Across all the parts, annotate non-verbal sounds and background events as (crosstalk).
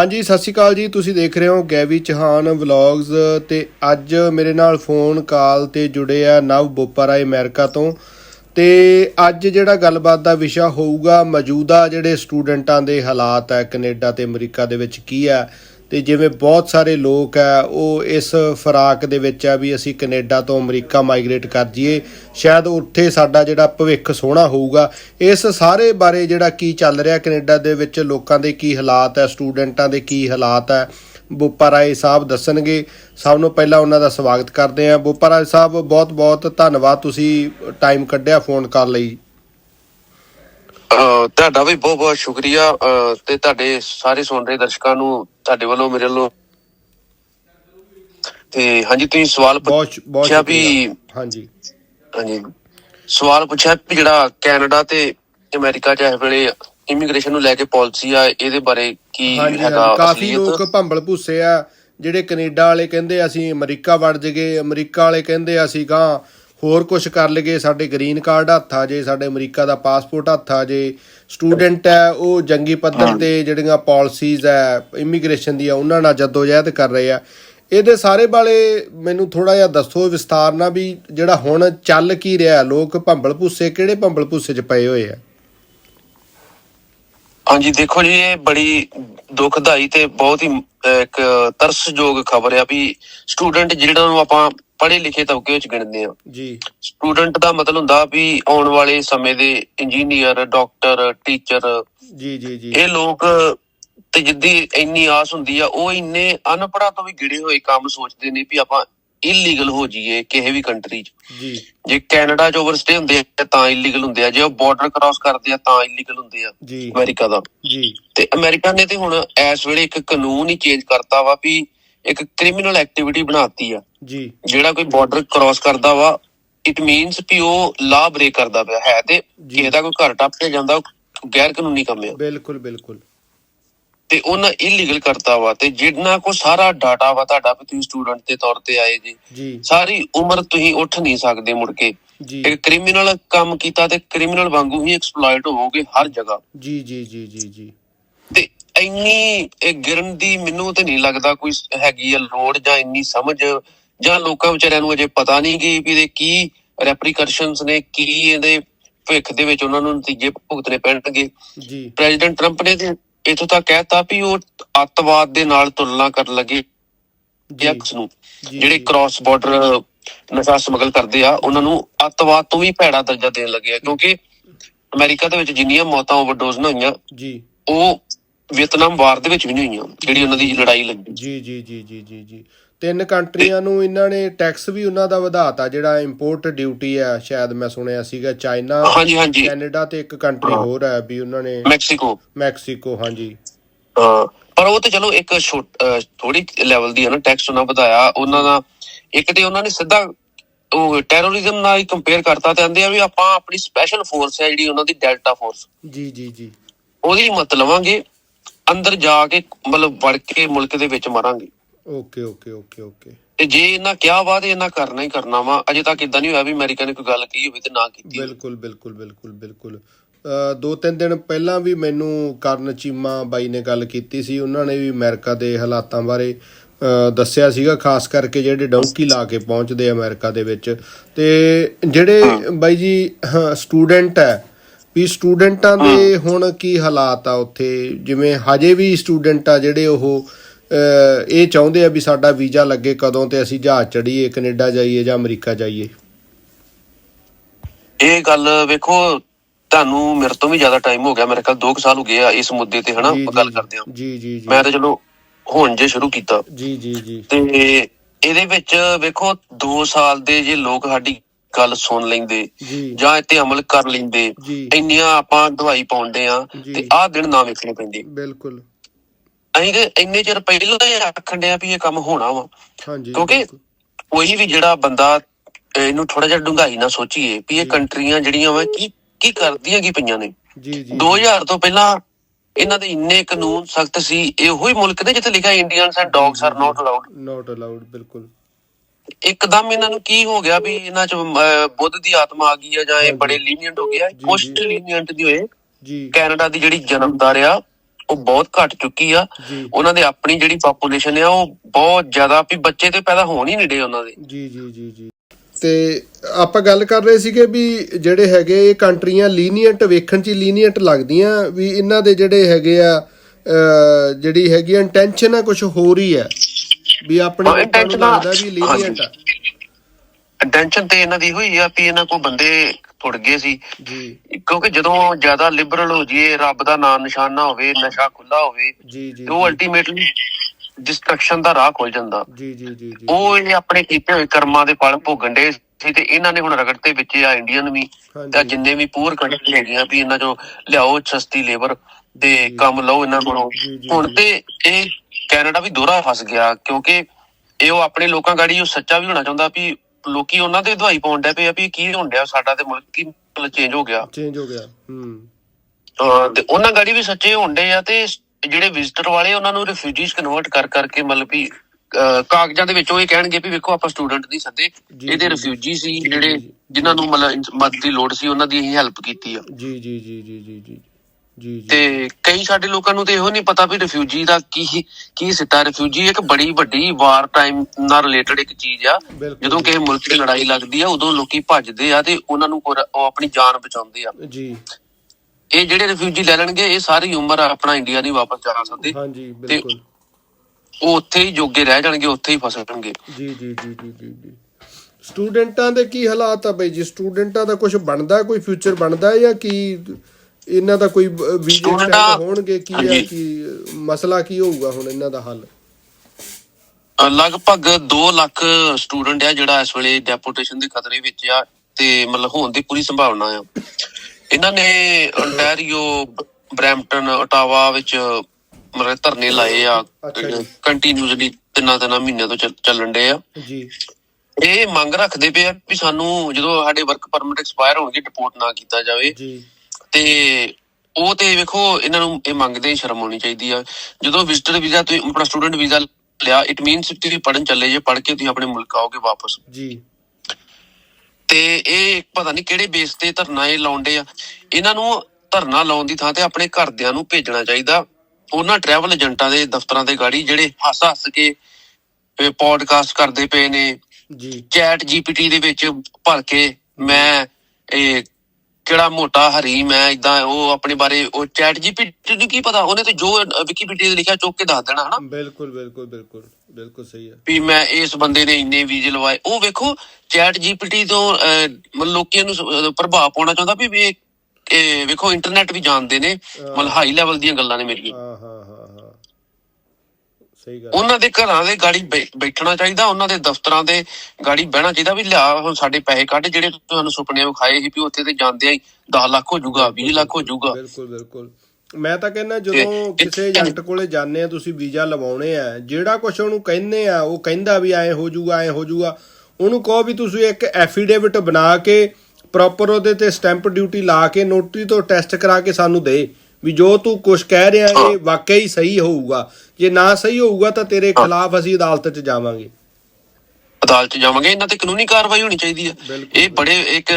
ਹਾਂਜੀ, ਸਤਿ ਸ਼੍ਰੀ ਅਕਾਲ ਜੀ। ਤੁਸੀਂ ਦੇਖ ਰਹੇ ਹੋ ਗੈਵੀ ਚੌਹਾਨ ਵਲੌਗਸ ਤੇ ਅੱਜ ਮੇਰੇ ਨਾਲ ਫੋਨ ਕਾਲ ਤੇ ਜੁੜੇ ਆ ਨਵ ਬੋਪਾਰਾਏ ਅਮਰੀਕਾ ਤੋਂ। ਤੇ ਅੱਜ ਜਿਹੜਾ ਗੱਲਬਾਤ ਦਾ ਵਿਸ਼ਾ ਹੋਊਗਾ, ਮੌਜੂਦਾ ਜਿਹੜੇ ਸਟੂਡੈਂਟਾਂ ਦੇ ਹਾਲਾਤ ਹੈ ਕੈਨੇਡਾ ਤੇ ਅਮਰੀਕਾ ਦੇ ਵਿੱਚ ਕੀ ਹੈ ਤੇ ਜਿਵੇਂ ਬਹੁਤ ਸਾਰੇ ਲੋਕ ਹੈ ਉਹ ਇਸ ਫਰਾਕ ਦੇ ਵਿੱਚ ਆ ਵੀ ਅਸੀਂ ਕੈਨੇਡਾ ਤੋਂ ਅਮਰੀਕਾ ਮਾਈਗ੍ਰੇਟ ਕਰ ਜਾਈਏ। ਸ਼ਾਇਦ ਉੱਥੇ ਸਾਡਾ ਜਿਹੜਾ ਭਵਿੱਖ ਸੋਹਣਾ ਹੋਊਗਾ। ਇਸ ਸਾਰੇ ਬਾਰੇ ਜਿਹੜਾ ਕੀ ਚੱਲ ਰਿਹਾ ਕੈਨੇਡਾ ਦੇ ਵਿੱਚ, ਲੋਕਾਂ ਦੇ ਕੀ ਹਾਲਾਤ ਹੈ ਸਟੂਡੈਂਟਾਂ ਦੇ ਕੀ ਹਾਲਾਤ ਹੈ ਬੋਪਾ ਰਾਏ ਸਾਹਿਬ ਦੱਸਣਗੇ। ਸਭ ਨੂੰ ਪਹਿਲਾਂ ਉਹਨਾਂ ਦਾ ਸਵਾਗਤ ਕਰਦੇ ਹਾਂ। ਬੋਪਾ ਰਾਏ ਸਾਹਿਬ ਬਹੁਤ ਬਹੁਤ ਧੰਨਵਾਦ। ਤੁਸੀਂ ਟਾਈਮ ਕੱਢਿਆ ਫੋਨ ਕਰਨ ਲਈ। ਤੁਹਾਡਾ ਵੀ ਬਹੁਤ ਬਹੁਤ ਸ਼ੁਕਰੀਆ ਤੇ ਤੁਹਾਡੇ ਸਾਰੇ ਸੁਣ ਰਹੇ ਦਰਸ਼ਕਾਂ ਨੂੰ ਤੁਹਾਡੇ ਵੱਲੋਂ ਮੇਰੇ ਵੱਲੋਂ। ਤੇ ਹਾਂਜੀ ਤੁਸੀਂ ਸਵਾਲ ਪੁੱਛਿਆ ਵੀ ਹਾਂਜੀ। ਹਾਂਜੀ। ਸਵਾਲ ਪੁੱਛਿਆ ਵੀ ਜਿਹੜਾ ਕੈਨੇਡਾ ਤੇ ਅਮਰੀਕਾ ਚ ਇਸ ਵੇਲੇ ਇਮੀਗ੍ਰੇਸ਼ਨ ਨੂੰ ਲੈ ਕੇ ਪਾਲਿਸੀ ਆ ਇਹਦੇ ਬਾਰੇ ਕੀ ਹੈਗਾ ਕਾਫੀ? ਲੋਕ ਭੰਬਲ ਭੁੱਸੇ ਆ ਜਿਹੜੇ ਕੈਨੇਡਾ ਵਾਲੇ ਕਹਿੰਦੇ ਅਸੀਂ ਅਮਰੀਕਾ ਵੜ ਜਗੇ ਅਮਰੀਕਾ ਵਾਲੇ ਕਹਿੰਦੇ ਅਸੀਂ ਗਾਂ ਹੋਰ ਕੁਝ ਕਰ ਲਈਏ ਸਾਡੇ ਗ੍ਰੀਨ ਕਾਰਡ ਹੱਥ ਆ ਜੇ ਸਾਡੇ ਅਮਰੀਕਾ ਦਾ ਪਾਸਪੋਰਟ ਹੱਥ ਆ ਜੇ ਸਟੂਡੈਂਟ ਹੈ ਉਹ ਜੰਗੀ ਪੱਧਰ ਤੇ ਜਿਹੜੀਆਂ ਪਾਲਿਸੀਜ਼ ਹੈ ਇਮੀਗ੍ਰੇਸ਼ਨ ਦੀਆਂ ਉਹਨਾਂ ਨਾਲ ਜਦੋਜਹਿਦ ਕਰ ਰਹੇ ਆ। ਇਹਦੇ ਸਾਰੇ ਬਾਰੇ ਮੈਨੂੰ ਥੋੜਾ ਜਿਹਾ ਦੱਸੋ ਵਿਸਤਾਰ ਨਾਲ ਵੀ ਜਿਹੜਾ ਹੁਣ ਚੱਲ ਕੀ ਰਿਹਾ ਲੋਕ ਭੰਬਲ ਭੁੱਸੇ ਕਿਹੜੇ ਭੰਬਲ ਭੁੱਸੇ 'ਚ ਪਏ ਹੋਏ ਆ? ਹਾਂਜੀ ਦੇਖੋ ਜੀ ਇਹ ਬੜੀ ਦੁਖਦਾਈ ਤੇ ਬਹੁਤ ਹੀ ਇੱਕ ਤਰਸਯੋਗ ਖਬਰ ਆ ਵੀ ਸਟੂਡੈਂਟ ਜਿਹੜਾ ਨੂੰ ਆਪਾਂ ਪੜ੍ਹੇ ਲਿਖੇ ਤਬਕੇ ਵਿੱਚ ਗਿਣਦੇ ਆ ਜੀ। ਸਟੂਡੈਂਟ ਦਾ ਮਤਲਬ ਹੁੰਦਾ ਵੀ ਆਉਣ ਵਾਲੇ ਸਮੇਂ ਦੇ ਇੰਜੀਨੀਅਰ ਡਾਕਟਰ ਟੀਚਰ ਜੀ ਜੀ ਜੀ। ਇਹ ਲੋਕ ਤੇ ਜਿੱਦੀ ਇੰਨੀ ਆਸ ਹੁੰਦੀ ਆ ਉਹ ਇੰਨੇ ਅਨਪੜ੍ਹਾਂ ਤੋਂ ਵੀ ਗਿੜੇ ਹੋਏ ਕੰਮ ਸੋਚਦੇ ਨੇ ਵੀ ਆਪਾਂ ਇਲੀਗਲ ਹੋ ਜਾਈਏ ਕਿਸੇ ਵੀ ਕੰਟਰੀ 'ਚ। ਜੀ। ਜੇ ਕੈਨੇਡਾ 'ਚ ਓਵਰਸਟੇ ਹੁੰਦੇ ਆ ਤਾਂ ਇਲੀਗਲ ਹੁੰਦੇ ਆ। ਜੇ ਉਹ ਬਾਰਡਰ ਕ੍ਰਾਸ ਕਰਦੇ ਆ ਤਾਂ ਇਲੀਗਲ ਹੁੰਦੇ ਆ ਜੀ। ਅਮਰੀਕਾ ਦਾ। ਜੀ। ਤੇ ਅਮਰੀਕਾ ਨੇ ਤੇ ਹੁਣ ਇਸ ਵੇਲੇ ਇੱਕ ਕਾਨੂੰਨ ਹੀ ਚੇਂਜ ਕਰਤਾ ਵਾ ਵੀ ਇੱਕ ਕ੍ਰਿਮੀਨਲ ਐਕਟੀਵਿਟੀ ਬਣਾਤੀ ਆ। ਜੀ। ਜਿਹੜਾ ਕੋਈ ਬਾਰਡਰ ਕ੍ਰਾਸ ਕਰਦਾ ਵਾ ਇਟ ਮੀਨਸ ਵੀ ਉਹ ਲਾ ਬ੍ਰੇਕ ਕਰਦਾ ਪਿਆ ਹੈ ਤੇ ਜੀ। ਕਿਸੇ ਦਾ ਕੋਈ ਘਰ ਟੱਪ ਕੇ ਜਾਂਦਾ ਉਹ ਗੈਰ ਕਾਨੂੰਨੀ ਕੰਮ ਆ। ਬਿਲਕੁਲ ਬਿਲਕੁਲ। ਤੇ ਉਹਨਾਂ ਇਲੀਗਲ ਕਰਤਾ ਵਾ ਤੇ ਜਿੰਨਾ ਕੋ ਸਾਰਾ ਡਾਟਾ ਵਾ ਤੁਹਾਡਾ ਵੀ ਤੁਸੀਂ ਸਟੂਡੈਂਟ ਦੇ ਤੌਰ ਤੇ ਆਏ ਜੀ ਸਾਰੀ ਉਮਰ ਤੁਸੀਂ ਉੱਠ ਨਹੀਂ ਸਕਦੇ ਮੁੜ ਕੇ। ਇੱਕ ਕ੍ਰਿਮੀਨਲ ਕੰਮ ਕੀਤਾ ਤੇ ਕ੍ਰਿਮੀਨਲ ਵਾਂਗੂ ਹੀ ਐਕਸਪਲੋਇਟ ਹੋਵੋਗੇ ਹਰ ਜਗ੍ਹਾ। ਜੀ ਜੀ ਜੀ ਜੀ ਜੀ। ਤੇ ਇੰਨੀ ਇਹ ਗਿਰਨ ਦੀ ਮੈਨੂੰ ਤੇ ਨਹੀਂ ਲੱਗਦਾ ਕੋਈ ਹੈਗੀ ਆ ਲੋੜ ਜਾਂ ਇੰਨੀ ਸਮਝ ਜਾਂ ਲੋਕਾਂ ਵਿਚਾਰਿਆਂ ਨੂੰ ਅਜੇ ਪਤਾ ਨਹੀਂ ਕਿ ਵੀ ਇਹਦੇ ਕੀ ਰੈਪਰੀਕਰਸ਼ਨਸ ਨੇ ਕੀ ਇਹਦੇ ਭਵਿੱਖ ਦੇ ਵਿੱਚ ਉਹਨਾਂ ਨੂੰ ਨਤੀਜੇ ਭੁਗਤਣੇ ਪੈਣਗੇ। ਜੀ। ਪ੍ਰੈਜ਼ੀਡੈਂਟ ਟਰੰਪ ਨੇ ਤੇ ਇਥੋਂ ਤੱਕ ਕਹਿਤਾ ਵੀ ਉਹ ਅੱਤਵਾਦ ਦੇ ਨਾਲ ਤੁਲਨਾ ਕਰਨ ਲੱਗੇ ਜੀ। ਐਕਸ ਨੂੰ ਜਿਹੜੇ। ਕ੍ਰਾਸ ਬਾਰਡਰ ਨਸ਼ਾ ਸਮਗਲ ਕਰਦੇ ਆ ਉਹਨਾਂ ਨੂੰ ਅੱਤਵਾਦ ਤੋਂ ਵੀ ਭੈੜਾ ਦਰਜਾ ਦੇਣ ਲੱਗੇ ਆ। ਕਿਉਂਕਿ ਅਮਰੀਕਾ ਦੇ ਵਿੱਚ ਜਿੰਨੀਆਂ ਮੌਤਾਂ ਓਵਰਡੋਜ਼ ਨਾਲ ਹੋਈਆਂ ਜੀ। ਉਹ ਵੀਅਤਨਾਮ ਵਾਰ ਦੇ ਵਿੱਚ ਵੀ ਨਹੀਂ ਹੋਈਆਂ ਜਿਹੜੀ ਉਹਨਾਂ ਦੀ ਲੜਾਈ ਲੱਗੀ। ਜੀ ਜੀ ਜੀ ਜੀ ਜੀ ਜੀ। ਤਿੰਨ ਕੰਟਰੀਆਂ ਨੂੰ ਇਹਨਾਂ ਨੇ ਟੈਕਸ ਵੀ ਉਹਨਾਂ ਦਾ ਵਧਾਤਾ ਜਿਹੜਾ ਇੰਪੋਰਟ ਡਿਊਟੀ ਹੈ ਸ਼ਾਇਦ ਮੈਂ ਸੁਣਿਆ ਸੀਗਾ ਚਾਈਨਾ ਹਾਂਜੀ ਹਾਂਜੀ। ਕੈਨੇਡਾ ਤੇ ਇੱਕ ਕੰਟਰੀ। ਹੋਰ ਹੈ ਵੀ ਉਹਨਾਂ ਨੇ ਮੈਕਸੀਕੋ। ਮੈਕਸੀਕੋ ਹਾਂਜੀ। ਪਰ ਉਹ ਤੇ ਚਲੋ ਇੱਕ ਥੋੜੀ ਲੈਵਲ ਦੀ ਹੈ ਨਾ ਟੈਕਸ ਉਹਨਾਂ ਵਧਾਇਆ ਉਹਨਾਂ ਦਾ ਇੱਕ ਤੇ ਉਹਨਾਂ ਨੇ ਸਿੱਧਾ ਉਹ ਟੈਰੋਰਿਜ਼ਮ ਨਾਲ ਹੀ ਕੰਪੇਅਰ ਕਰਤਾ ਤੇ ਆਂਦੇ ਆ ਵੀ ਆਪਾਂ ਆਪਣੀ ਸਪੈਸ਼ਲ ਫੋਰਸ ਹੈ ਜਿਹੜੀ ਉਹਨਾਂ ਦੀ ਡੈਲਟਾ ਫੋਰਸ ਜੀ ਜੀ ਜੀ। ਉਹਦੀ ਮਤ ਲਵਾਂਗੇ ਅੰਦਰ ਜਾ ਕੇ ਮਤਲਬ ਵੜ ਕੇ ਮੁਲਕ ਦੇ ਵਿੱਚ ਮਾਰਾਂਗੇ। Okay okay okay okay. ਤੇ ਜੇ ਇਹਨਾਂ ਕਿਹਾ ਵਾ ਤੇ ਇਹਨਾਂ ਕਰਨਾ ਹੀ ਕਰਨਾ ਵਾ। ਅਜੇ ਤੱਕ ਇਦਾਂ ਨਹੀਂ ਹੋਇਆ ਵੀ ਅਮਰੀਕਾ ਨੇ ਕੋਈ ਗੱਲ ਕਹੀ ਹੋਵੇ ਤੇ ਨਾ ਕੀਤੀ। ਬਿਲਕੁਲ ਬਿਲਕੁਲ ਬਿਲਕੁਲ ਬਿਲਕੁਲ। ਦੋ ਤਿੰਨ ਦਿਨ ਪਹਿਲਾਂ ਵੀ ਮੈਨੂੰ ਕਰਨ ਚੀਮਾ ਬਾਈ ਨੇ ਗੱਲ ਕੀਤੀ ਸੀ। ਉਹਨਾਂ ਨੇ ਵੀ ਅਮਰੀਕਾ ਦੇ ਹਾਲਾਤਾਂ ਬਾਰੇ ਦੱਸਿਆ ਸੀਗਾ ਖਾਸ ਕਰਕੇ ਜਿਹੜੇ ਡੌਂਕੀ ਲਾ ਕੇ ਪਹੁੰਚਦੇ ਅਮਰੀਕਾ ਦੇ ਵਿੱਚ। ਤੇ ਜਿਹੜੇ ਬਾਈ ਜੀ ਸਟੂਡੈਂਟ ਹੈ ਵੀ ਸਟੂਡੈਂਟਾਂ ਦੇ ਹੁਣ ਕੀ ਹਾਲਾਤ ਆ ਉੱਥੇ? ਜਿਵੇਂ ਹਜੇ ਵੀ ਸਟੂਡੈਂਟ ਆ ਜਿਹੜੇ ਉਹ ਇਹ ਚਾਹੁੰਦੇ ਆ ਵੀ ਸਾਡਾ ਵੀਜ਼ਾ ਲੱਗੇ ਕਦੋਂ ਤੇ ਅਸੀਂ ਜਹਾਜ਼ ਚੜੀਏ ਕੈਨੇਡਾ ਜਾਈਏ ਜਾਂ ਅਮਰੀਕਾ ਜਾਈਏ? ਇਹ ਗੱਲ ਵੇਖੋ ਤੁਹਾਨੂੰ ਮੇਰੇ ਤੋਂ ਵੀ ਜ਼ਿਆਦਾ ਟਾਈਮ ਹੋ ਗਿਆ ਮੇਰੇ ਖਿਆਲ 2 ਸਾਲ ਹੋ ਗਏ ਆ ਇਸ ਮੁੱਦੇ ਤੇ ਹਨਾ ਗੱਲ ਕਰਦੇ ਹਾਂ। ਜੀ ਜੀ ਜੀ। ਮੈਂ ਤਾਂ ਚਲੋ ਹੁਣ ਜੇ ਸ਼ੁਰੂ ਕੀਤਾ। ਜੀ ਜੀ ਜੀ। ਤੇ ਇਹਦੇ ਵਿੱਚ ਵੇਖੋ 2 ਸਾਲ ਦੇ ਜੇ ਲੋਕ ਸਾਡੀ ਗੱਲ ਸੁਣ ਲੈਂਦੇ ਜੀ। ਇੱਥੇ ਅਮਲ ਕਰ ਲੈਂਦੇ ਇੰਨੀਆਂ ਆਪਾਂ ਦਵਾਈ ਪਾਉਂਦੇ ਆ। ਤੇ ਆਹ ਦਿਨ ਨਾ ਵੇਖਣੇ ਪੈਂਦੇ। ਬਿਲਕੁਲ। ਅਸੀਂ ਤੇ ਇੰਨੇ ਚਿਰ ਪਹਿਲਾਂ ਹੀ ਆਖਣ ਡਿਆ ਵੀ ਇਹ ਕੰਮ ਹੋਣਾ ਵਾ। ਹਾਂਜੀ ਕਿਉਂਕਿ। ਕੋਈ ਵੀ ਜਿਹੜਾ ਬੰਦਾ ਇਹਨੂੰ ਥੋੜਾ ਜਿਹਾ ਡੂੰਘਾਈ ਨਾਲ ਸੋਚੀਏ ਵੀ ਇਹ। ਕੰਟਰੀਆਂ ਜਿਹੜੀਆਂ ਵਾ ਕੀ ਕੀ ਕਰਦੀਆਂ ਕੀ ਪਈਆਂ ਨੇ। ਜੀ ਜੀ। 2000 ਤੋਂ ਪਹਿਲਾਂ ਇਹਨਾਂ ਦੇ ਇੰਨੇ ਕਾਨੂੰਨ ਸਖਤ ਸੀ ਇਹੋ ਹੀ ਮੁਲਕ ਨੇ ਜਿੱਥੇ ਲਿਖਿਆ Indians and dogs are not allowed not allowed ਬਿਲਕੁਲ। ਇੱਕਦਮ ਇਹਨਾਂ ਨੂੰ ਕੀ ਹੋ ਗਿਆ ਵੀ ਇਹਨਾਂ ਚ ਬੁੱਧ ਦੀ ਆਤਮਾ ਆ ਗਈ ਆ ਜਾਂ ਇਹ। ਬੜੇ ਲੀਨੀਅੰਟ ਹੋ ਗਿਆ ਜੀ। ਲੀਨੀਅੰਟ ਦੀ ਹੋਏ। ਜੀ। ਕੈਨੇਡਾ ਦੀ ਜਿਹੜੀ ਜਨਮਦਰ ਆ ਉਹ ਬਹੁਤ ਘਟ ਚੁੱਕੀ ਆ। ਉਹਨਾਂ ਦੇ ਆਪਣੀ ਜਿਹੜੀ ਪਾਪੂਲੇਸ਼ਨ ਆ ਉਹ ਬਹੁਤ ਜ਼ਿਆਦਾ ਵੀ ਬੱਚੇ ਤੇ ਪੈਦਾ ਹੋਣ ਹੀ ਨਹੀਂ ਡੇ ਉਹਨਾਂ ਦੇ। ਜੀ ਜੀ ਜੀ ਜੀ। ਤੇ ਆਪਾਂ ਗੱਲ ਕਰ ਰਹੇ ਸੀਗੇ ਵੀ ਜਿਹੜੇ ਹੈਗੇ ਇਹ ਕੰਟਰੀਆਂ ਲੀਨੀਅੰਟ ਵੇਖਣ 'ਚ ਲੀਨੀਅੰਟ ਲੱਗਦੀਆਂ ਵੀ ਇਹਨਾਂ ਦੇ ਜਿਹੜੇ ਹੈਗੇ ਆ ਜਿਹੜੀ ਹੈਗੀ ਇੰਟੈਂਸ਼ਨ ਆ ਕੁਝ ਹੋਰ ਹੀ ਹੈ ਵੀ ਆਪਣੇ ਨੂੰ ਲੱਗਦਾ ਵੀ ਲੀਨੀਅੰਟ ਆ। ਟੈਨਸ਼ਨ ਤੇ ਇਹਨਾਂ ਦੀ ਹੋਈ ਆ ਵੀ ਇਹਨਾਂ ਕੋਲ ਬੰਦੇ ਥੁੜ ਗਏ ਸੀ। ਜੀ। ਕਿਉਂਕਿ ਜਦੋਂ ਜ਼ਿਆਦਾ ਲਿਬਰਲ ਹੋ ਜਾਈਏ ਰੱਬ ਦਾ ਨਾਮ ਨਿਸ਼ਾਨ ਨਾ ਹੋਵੇ ਨਸ਼ਾ ਖੁੱਲਾ ਹੋਵੇ ਜੀ ਜੀ ਉਹ ਅਲਟੀਮੇਟਲੀ ਡਿਸਟਰਕਸ਼ਨ ਦਾ ਰਾਹ ਖੁੱਲ ਜਾਂਦਾ। ਜੀ ਜੀ ਜੀ ਉਹ ਇਹ ਆਪਣੇ ਕੀਤੇ ਹੋਏ ਕਰਮਾਂ ਦੇ ਫਲ ਭੋਗਣ ਦੇ ਸੀ ਤੇ ਇਹਨਾਂ ਨੇ ਹੁਣ ਰਗੜ ਤੇ ਵਿੱਚ ਆ ਇੰਡੀਅਨ ਵੀ ਤੇ ਜਿੰਨੇ ਵੀ ਪੂਰ ਕੰਟਰੀ ਹੈਗੀਆਂ ਵੀ ਇਹਨਾਂ ਚੋਂ ਲਿਆਓ ਸਸਤੀ ਲੇਬਰ ਤੇ ਕੰਮ ਲਓ ਇਹਨਾਂ ਕੋਲੋਂ। ਹੁਣ। ਤੇ ਇਹ ਕੈਨੇਡਾ ਵੀ ਦੋਹਰਾ ਫਸ ਗਿਆ ਕਿਉਂਕਿ ਇਹ ਉਹ ਆਪਣੇ ਲੋਕਾਂ ਗਾੜੀ ਉਹ ਸੱਚਾ ਵੀ ਹੋਣਾ ਚਾਹੁੰਦਾ ਵੀ ਲੋਕੀ ਉਹਨਾਂ ਤੇ ਦਵਾਈ ਪਾਉਣ ਡੈ ਪਏ ਆ ਵੀ ਕੀ ਹੋਣ ਡਿਆ ਸਾਡਾ ਤੇ ਮੁਲਕ ਕੀ ਚੇਂਜ ਹੋ ਗਿਆ। ਚੇਂਜ ਹੋ ਗਿਆ ਹੂੰ। ਤੇ ਉਹਨਾਂ ਗਾੜੀ ਵੀ ਸੱਚੇ ਹੋਣ ਡਏ ਆ ਤੇ ਜਿਹੜੇ ਵਿਜ਼ਟਰ ਵਾਲੇ ਉਹਨਾਂ ਨੂੰ ਰਿਫਿਊਜੀਜ਼ ਕਨਵਰਟ ਕਰ ਕਰਕੇ ਮਤਲਬ ਵੀ ਕਾਗਜ਼ਾਂ ਦੇ ਵਿੱਚ ਉਹ ਇਹ ਕਹਿਣਗੇ ਵੀ ਵੇਖੋ ਆਪਾਂ ਸਟੂਡੈਂਟ ਨਹੀਂ ਸੱਦੇ ਇਹਦੇ ਰਿਫਿਊਜੀ ਸੀ ਜਿਹੜੇ। ਜਿਨ੍ਹਾਂ ਨੂੰ ਮਤਲਬ ਮਦਦ ਦੀ ਲੋੜ ਸੀ ਉਹਨਾਂ ਦੀ ਅਸੀਂ ਹੈਲਪ ਕੀਤੀ ਆ। ਜੀ ਜੀ ਜੀ ਜੀ ਜੀ ਜੀ। ਜੀ ਜੀ। ਤੇ ਕਈ ਸਾਡੇ ਲੋਕਾਂ ਨੂੰ ਤੇ ਇਹੋ ਨਹੀਂ ਪਤਾ ਵੀ ਰਿਫਿਊਜੀ ਦਾ ਕੀ ਕੀ ਸਿੱਟਾ। ਰਿਫਿਊਜੀ ਇੱਕ ਬੜੀ ਵੱਡੀ ਵਾਰ ਟਾਈਮ ਨਾਲ ਰਿਲੇਟਡ ਇੱਕ ਚੀਜ਼ ਆ। ਜਦੋਂ ਕਿਸੇ ਮੁਲਕ 'ਚ ਲੜਾਈ ਲੱਗਦੀ ਆ ਉਦੋਂ ਲੋਕੀ ਭੱਜਦੇ ਆ ਤੇ ਉਹਨਾਂ ਨੂੰ ਉਹ ਆਪਣੀ ਜਾਨ ਬਚਾਉਂਦੇ ਆ। ਜੀ। ਇਹ ਜਿਹੜੇ ਰਿਫਿਊਜੀ ਲੈ ਲੈਣਗੇ ਇਹ ਸਾਰੀ ਉਮਰ ਆਪਣਾ ਇੰਡੀਆ ਨਹੀਂ ਵਾਪਸ ਜਾ ਸਕਦੇ। ਹਾਂਜੀ ਬਿਲਕੁਲ। ਉਹ ਉੱਥੇ ਹੀ ਜੋਗੇ ਰਹਿ ਜਾਣਗੇ ਉੱਥੇ ਹੀ ਫਸਣਗੇ। ਜੀ ਜੀ ਜੀ ਜੀ ਜੀ ਜੀ। ਸਟੂਡੈਂਟਾਂ ਦੇ ਕੀ ਹਾਲਾਤ ਆ ਬਈ? ਜੀ ਸਟੂਡੈਂਟਾਂ ਦਾ ਕੁਝ ਬਣਦਾ ਕੋਈ ਫਿਊਚਰ ਬਣਦਾ ਜਾਂ ਕੀ ਇਹਨਾਂ ਦਾ ਕੋਈ ਵੀਜ਼ੇ ਸਟੂਡੈਂਟਾਂ- ਹੋਣਗੇ? ਕੀ ਹਾਂਜੀ। ਕੀ ਮਸਲਾ ਕੀ ਹੋਊਗਾ ਹੁਣ ਇਹਨਾਂ ਦਾ ਹੱਲ? ਲਗਭਗ 2 ਲੱਖ ਸਟੂਡੈਂਟ ਆ ਜਿਹੜਾ ਇਸ ਵੇਲੇ ਡੈਪੋਟੇਸ਼ਨ ਦੇ ਖਤਰੇ ਵਿੱਚ ਆ ਤੇ ਮਤਲਬ ਹੋਣ ਦੀ ਪੂਰੀ ਸੰਭਾਵਨਾ ਆ। ਇਹਨਾਂ ਨੇ ontario ਬਰੈਂਪਟਨ ਓਟਾਵਾ ਵਿੱਚ ਮਤਲਬ ਧਰਨੇ ਲਾਏ ਆ। ਕੰਟੀਨਿਊਸਲੀ ਤਿੰਨਾਂ ਤਿੰਨਾਂ ਮਹੀਨਿਆਂ ਤੋਂ ਚੱਲ- ਚੱਲਣ ਡੇ ਆ। ਜੀ। ਇਹ ਮੰਗ ਰੱਖਦੇ ਪਏ ਆ ਵੀ ਸਾਨੂੰ ਜਦੋਂ ਸਾਡੇ ਵਰਕ ਪਰਮਿਟ ਐਕਸਪਾਇਰ ਹੋਣਗੇ ਡਿਪੋਰਟ ਨਾ ਕੀਤਾ ਜਾਵੇ। ਜੀ। ਤੇ ਉਹ ਤੇ ਵੇਖੋ ਇਹਨਾਂ ਨੂੰ ਇਹ ਮੰਗਦੇ ਹੀ ਸ਼ਰਮ ਆਉਣੀ ਚਾਹੀਦੀ ਆ। ਜਦੋਂ ਵਿਜ਼ਟਰ ਵੀਜ਼ਾ ਤੁਸੀਂ ਆਪਣਾ ਸਟੂਡੈਂਟ ਵੀਜ਼ਾ ਲਿਆ ਇਟ ਮੀਨਸ ਤੁਸੀਂ ਪੜਨ ਚੱਲੇ ਜੇ ਪੜ ਕੇ ਤੁਸੀਂ ਆਪਣੇ ਮੁਲਕ ਆਓਗੇ ਵਾਪਸ। ਜੀ। ਤੇ ਇਹ ਪਤਾ ਨਹੀਂ ਕਿਹੜੇ ਬੇਸ ਤੇ ਧਰਨਾ ਇਹ ਲਾਉਂਦੇ ਆ। ਇਹਨਾਂ ਨੂੰ ਧਰਨਾ ਲਾਉਣ ਦੀ ਥਾਂ ਤੇ ਆਪਣੇ ਘਰਦਿਆਂ ਨੂੰ ਭੇਜਣਾ ਚਾਹੀਦਾ। ਉਹਨਾਂ ਟਰੈਵਲ ਏਜੰਟਾਂ ਦੇ ਦਫ਼ਤਰਾਂ ਦੇ ਗਾੜੀ ਜਿਹੜੇ ਹੱਸ ਹੱਸ ਕੇ ਪੋਡਕਾਸਟ ਕਰਦੇ ਪਏ ਨੇ। ਜੀ। ਚੈਟ ਜੀਪੀਟੀ ਦੇ ਵਿੱਚ ਭਰ ਕੇ ਮੈਂ ਇਹ ਕਿਹੜਾ ਮੋਟਾ ਹਰੀ ਮੈਂ ਇਦਾਂ ਉਹ ਆਪਣੇ ਬਾਰੇ ਉਹ ਚੈਟ ਜੀਪੀਟੀ ਨੂੰ ਕੀ ਪਤਾ? ਉਹਨੇ ਤੇ ਜੋ ਵਿਕੀਪੀਡੀਆ ਤੇ ਲਿਖਿਆ ਚੁੱਕ ਕੇ ਦੱਸ ਦੇਣਾ ਹਨਾ? ਬਿਲਕੁਲ ਬਿਲਕੁਲ ਬਿਲਕੁਲ ਬਿਲਕੁਲ ਸਹੀ ਹੈ। ਵੀ ਮੈਂ ਇਸ ਬੰਦੇ ਨੇ ਇੰਨੇ ਵੀਜ਼ੇ ਲਵਾਏ। ਉਹ ਵੇਖੋ ਚੈਟ ਜੀਪੀਟੀ ਤੋਂ ਅਹ, ਮਤਲਬ ਲੋਕਾਂ ਨੂੰ ਪ੍ਰਭਾਵ ਪਾਉਣਾ ਚਾਹੁੰਦਾ ਵੀ ਵੀ ਇਹ ਇਹ ਵੇਖੋ ਇੰਟਰਨੈਟ ਵੀ ਜਾਣਦੇ ਨੇ। ਮਤਲਬ ਹਾਈ ਲੈਵਲ ਦੀਆਂ ਗੱਲਾਂ ਨੇ ਮੇਰੀਆਂ। ਹਾਂ ਹਾਂ ਹਾਂ ਹਾਂ। ਉਹਨਾਂ ਦੇ ਘਰਾਂ ਦੇ ਗਾੜੀ ਬੈਠਣਾ ਚਾਹੀਦਾ ਉਹਨਾਂ ਦੇ ਦਫ਼ਤਰਾਂ ਦੇ ਗਾੜੀ ਬਹਿਣਾ ਚਾਹੀਦਾ ਵੀ ਲਿਆ ਹੁਣ ਸਾਡੇ ਪੈਸੇ ਕੱਢ ਜਿਹੜੇ ਤੁਹਾਨੂੰ ਸੁਪਨੇ ਵਿਖਾਏ ਸੀ ਵੀ ਉੱਥੇ ਤੇ ਜਾਂਦੇ ਆ 10 ਲੱਖ ਹੋ ਜਾਊਗਾ 20 ਲੱਖ ਹੋ ਜਾਊਗਾ। ਬਿਲਕੁਲ ਬਿਲਕੁਲ। ਮੈਂ ਤਾਂ ਕਹਿੰਦਾ ਜਦੋਂ ਕਿਸੇ ਏਜੰਟ ਕੋਲੇ ਜਾਂਦੇ ਆ ਤੁਸੀਂ ਵੀਜ਼ਾ ਲਵਾਉਣੇ ਆ ਜਿਹੜਾ ਕੁਝ ਉਹਨੂੰ ਕਹਿੰਦੇ ਆ ਉਹ ਕਹਿੰਦਾ ਵੀ ਐ ਹੋ ਜਾਊਗਾ ਐ ਹੋ ਜਾਊਗਾ ਉਹਨੂੰ ਕਹੋ ਵੀ ਤੁਸੀਂ ਇੱਕ ਐਫੀਡੇਵਿਟ ਬਣਾ ਕੇ ਪ੍ਰੋਪਰ ਉਹਦੇ ਤੇ ਸਟੈਂਪ ਡਿਊਟੀ ਲਾ ਕੇ ਨੋਟਰੀ ਤੋਂ ਟੈਸਟ ਕਰਾ ਕੇ ਸਾਨੂੰ ਦੇ। ਵੀ ਜੋ ਤੂੰ ਕੁਝ ਕਹਿ ਰਿਹਾ ਇਹ ਵਾਕਈ ਸਹੀ ਹੋਊਗਾ। ਜੇ ਨਾ ਸਹੀ ਹੋਊਗਾ ਤਾਂ ਤੇਰੇ ਖਿਲਾਫ ਅਸੀਂ ਅਦਾਲਤ 'ਚ ਜਾਵਾਂਗੇ। ਅਦਾਲਤ 'ਚ ਜਾਵਾਂਗੇ ਇਹਨਾਂ ਤੇ ਕਾਨੂੰਨੀ ਕਾਰਵਾਈ ਹੋਣੀ ਚਾਹੀਦੀ ਆ। ਬਿਲਕੁਲ। ਇਹ ਬੜੇ ਇੱਕ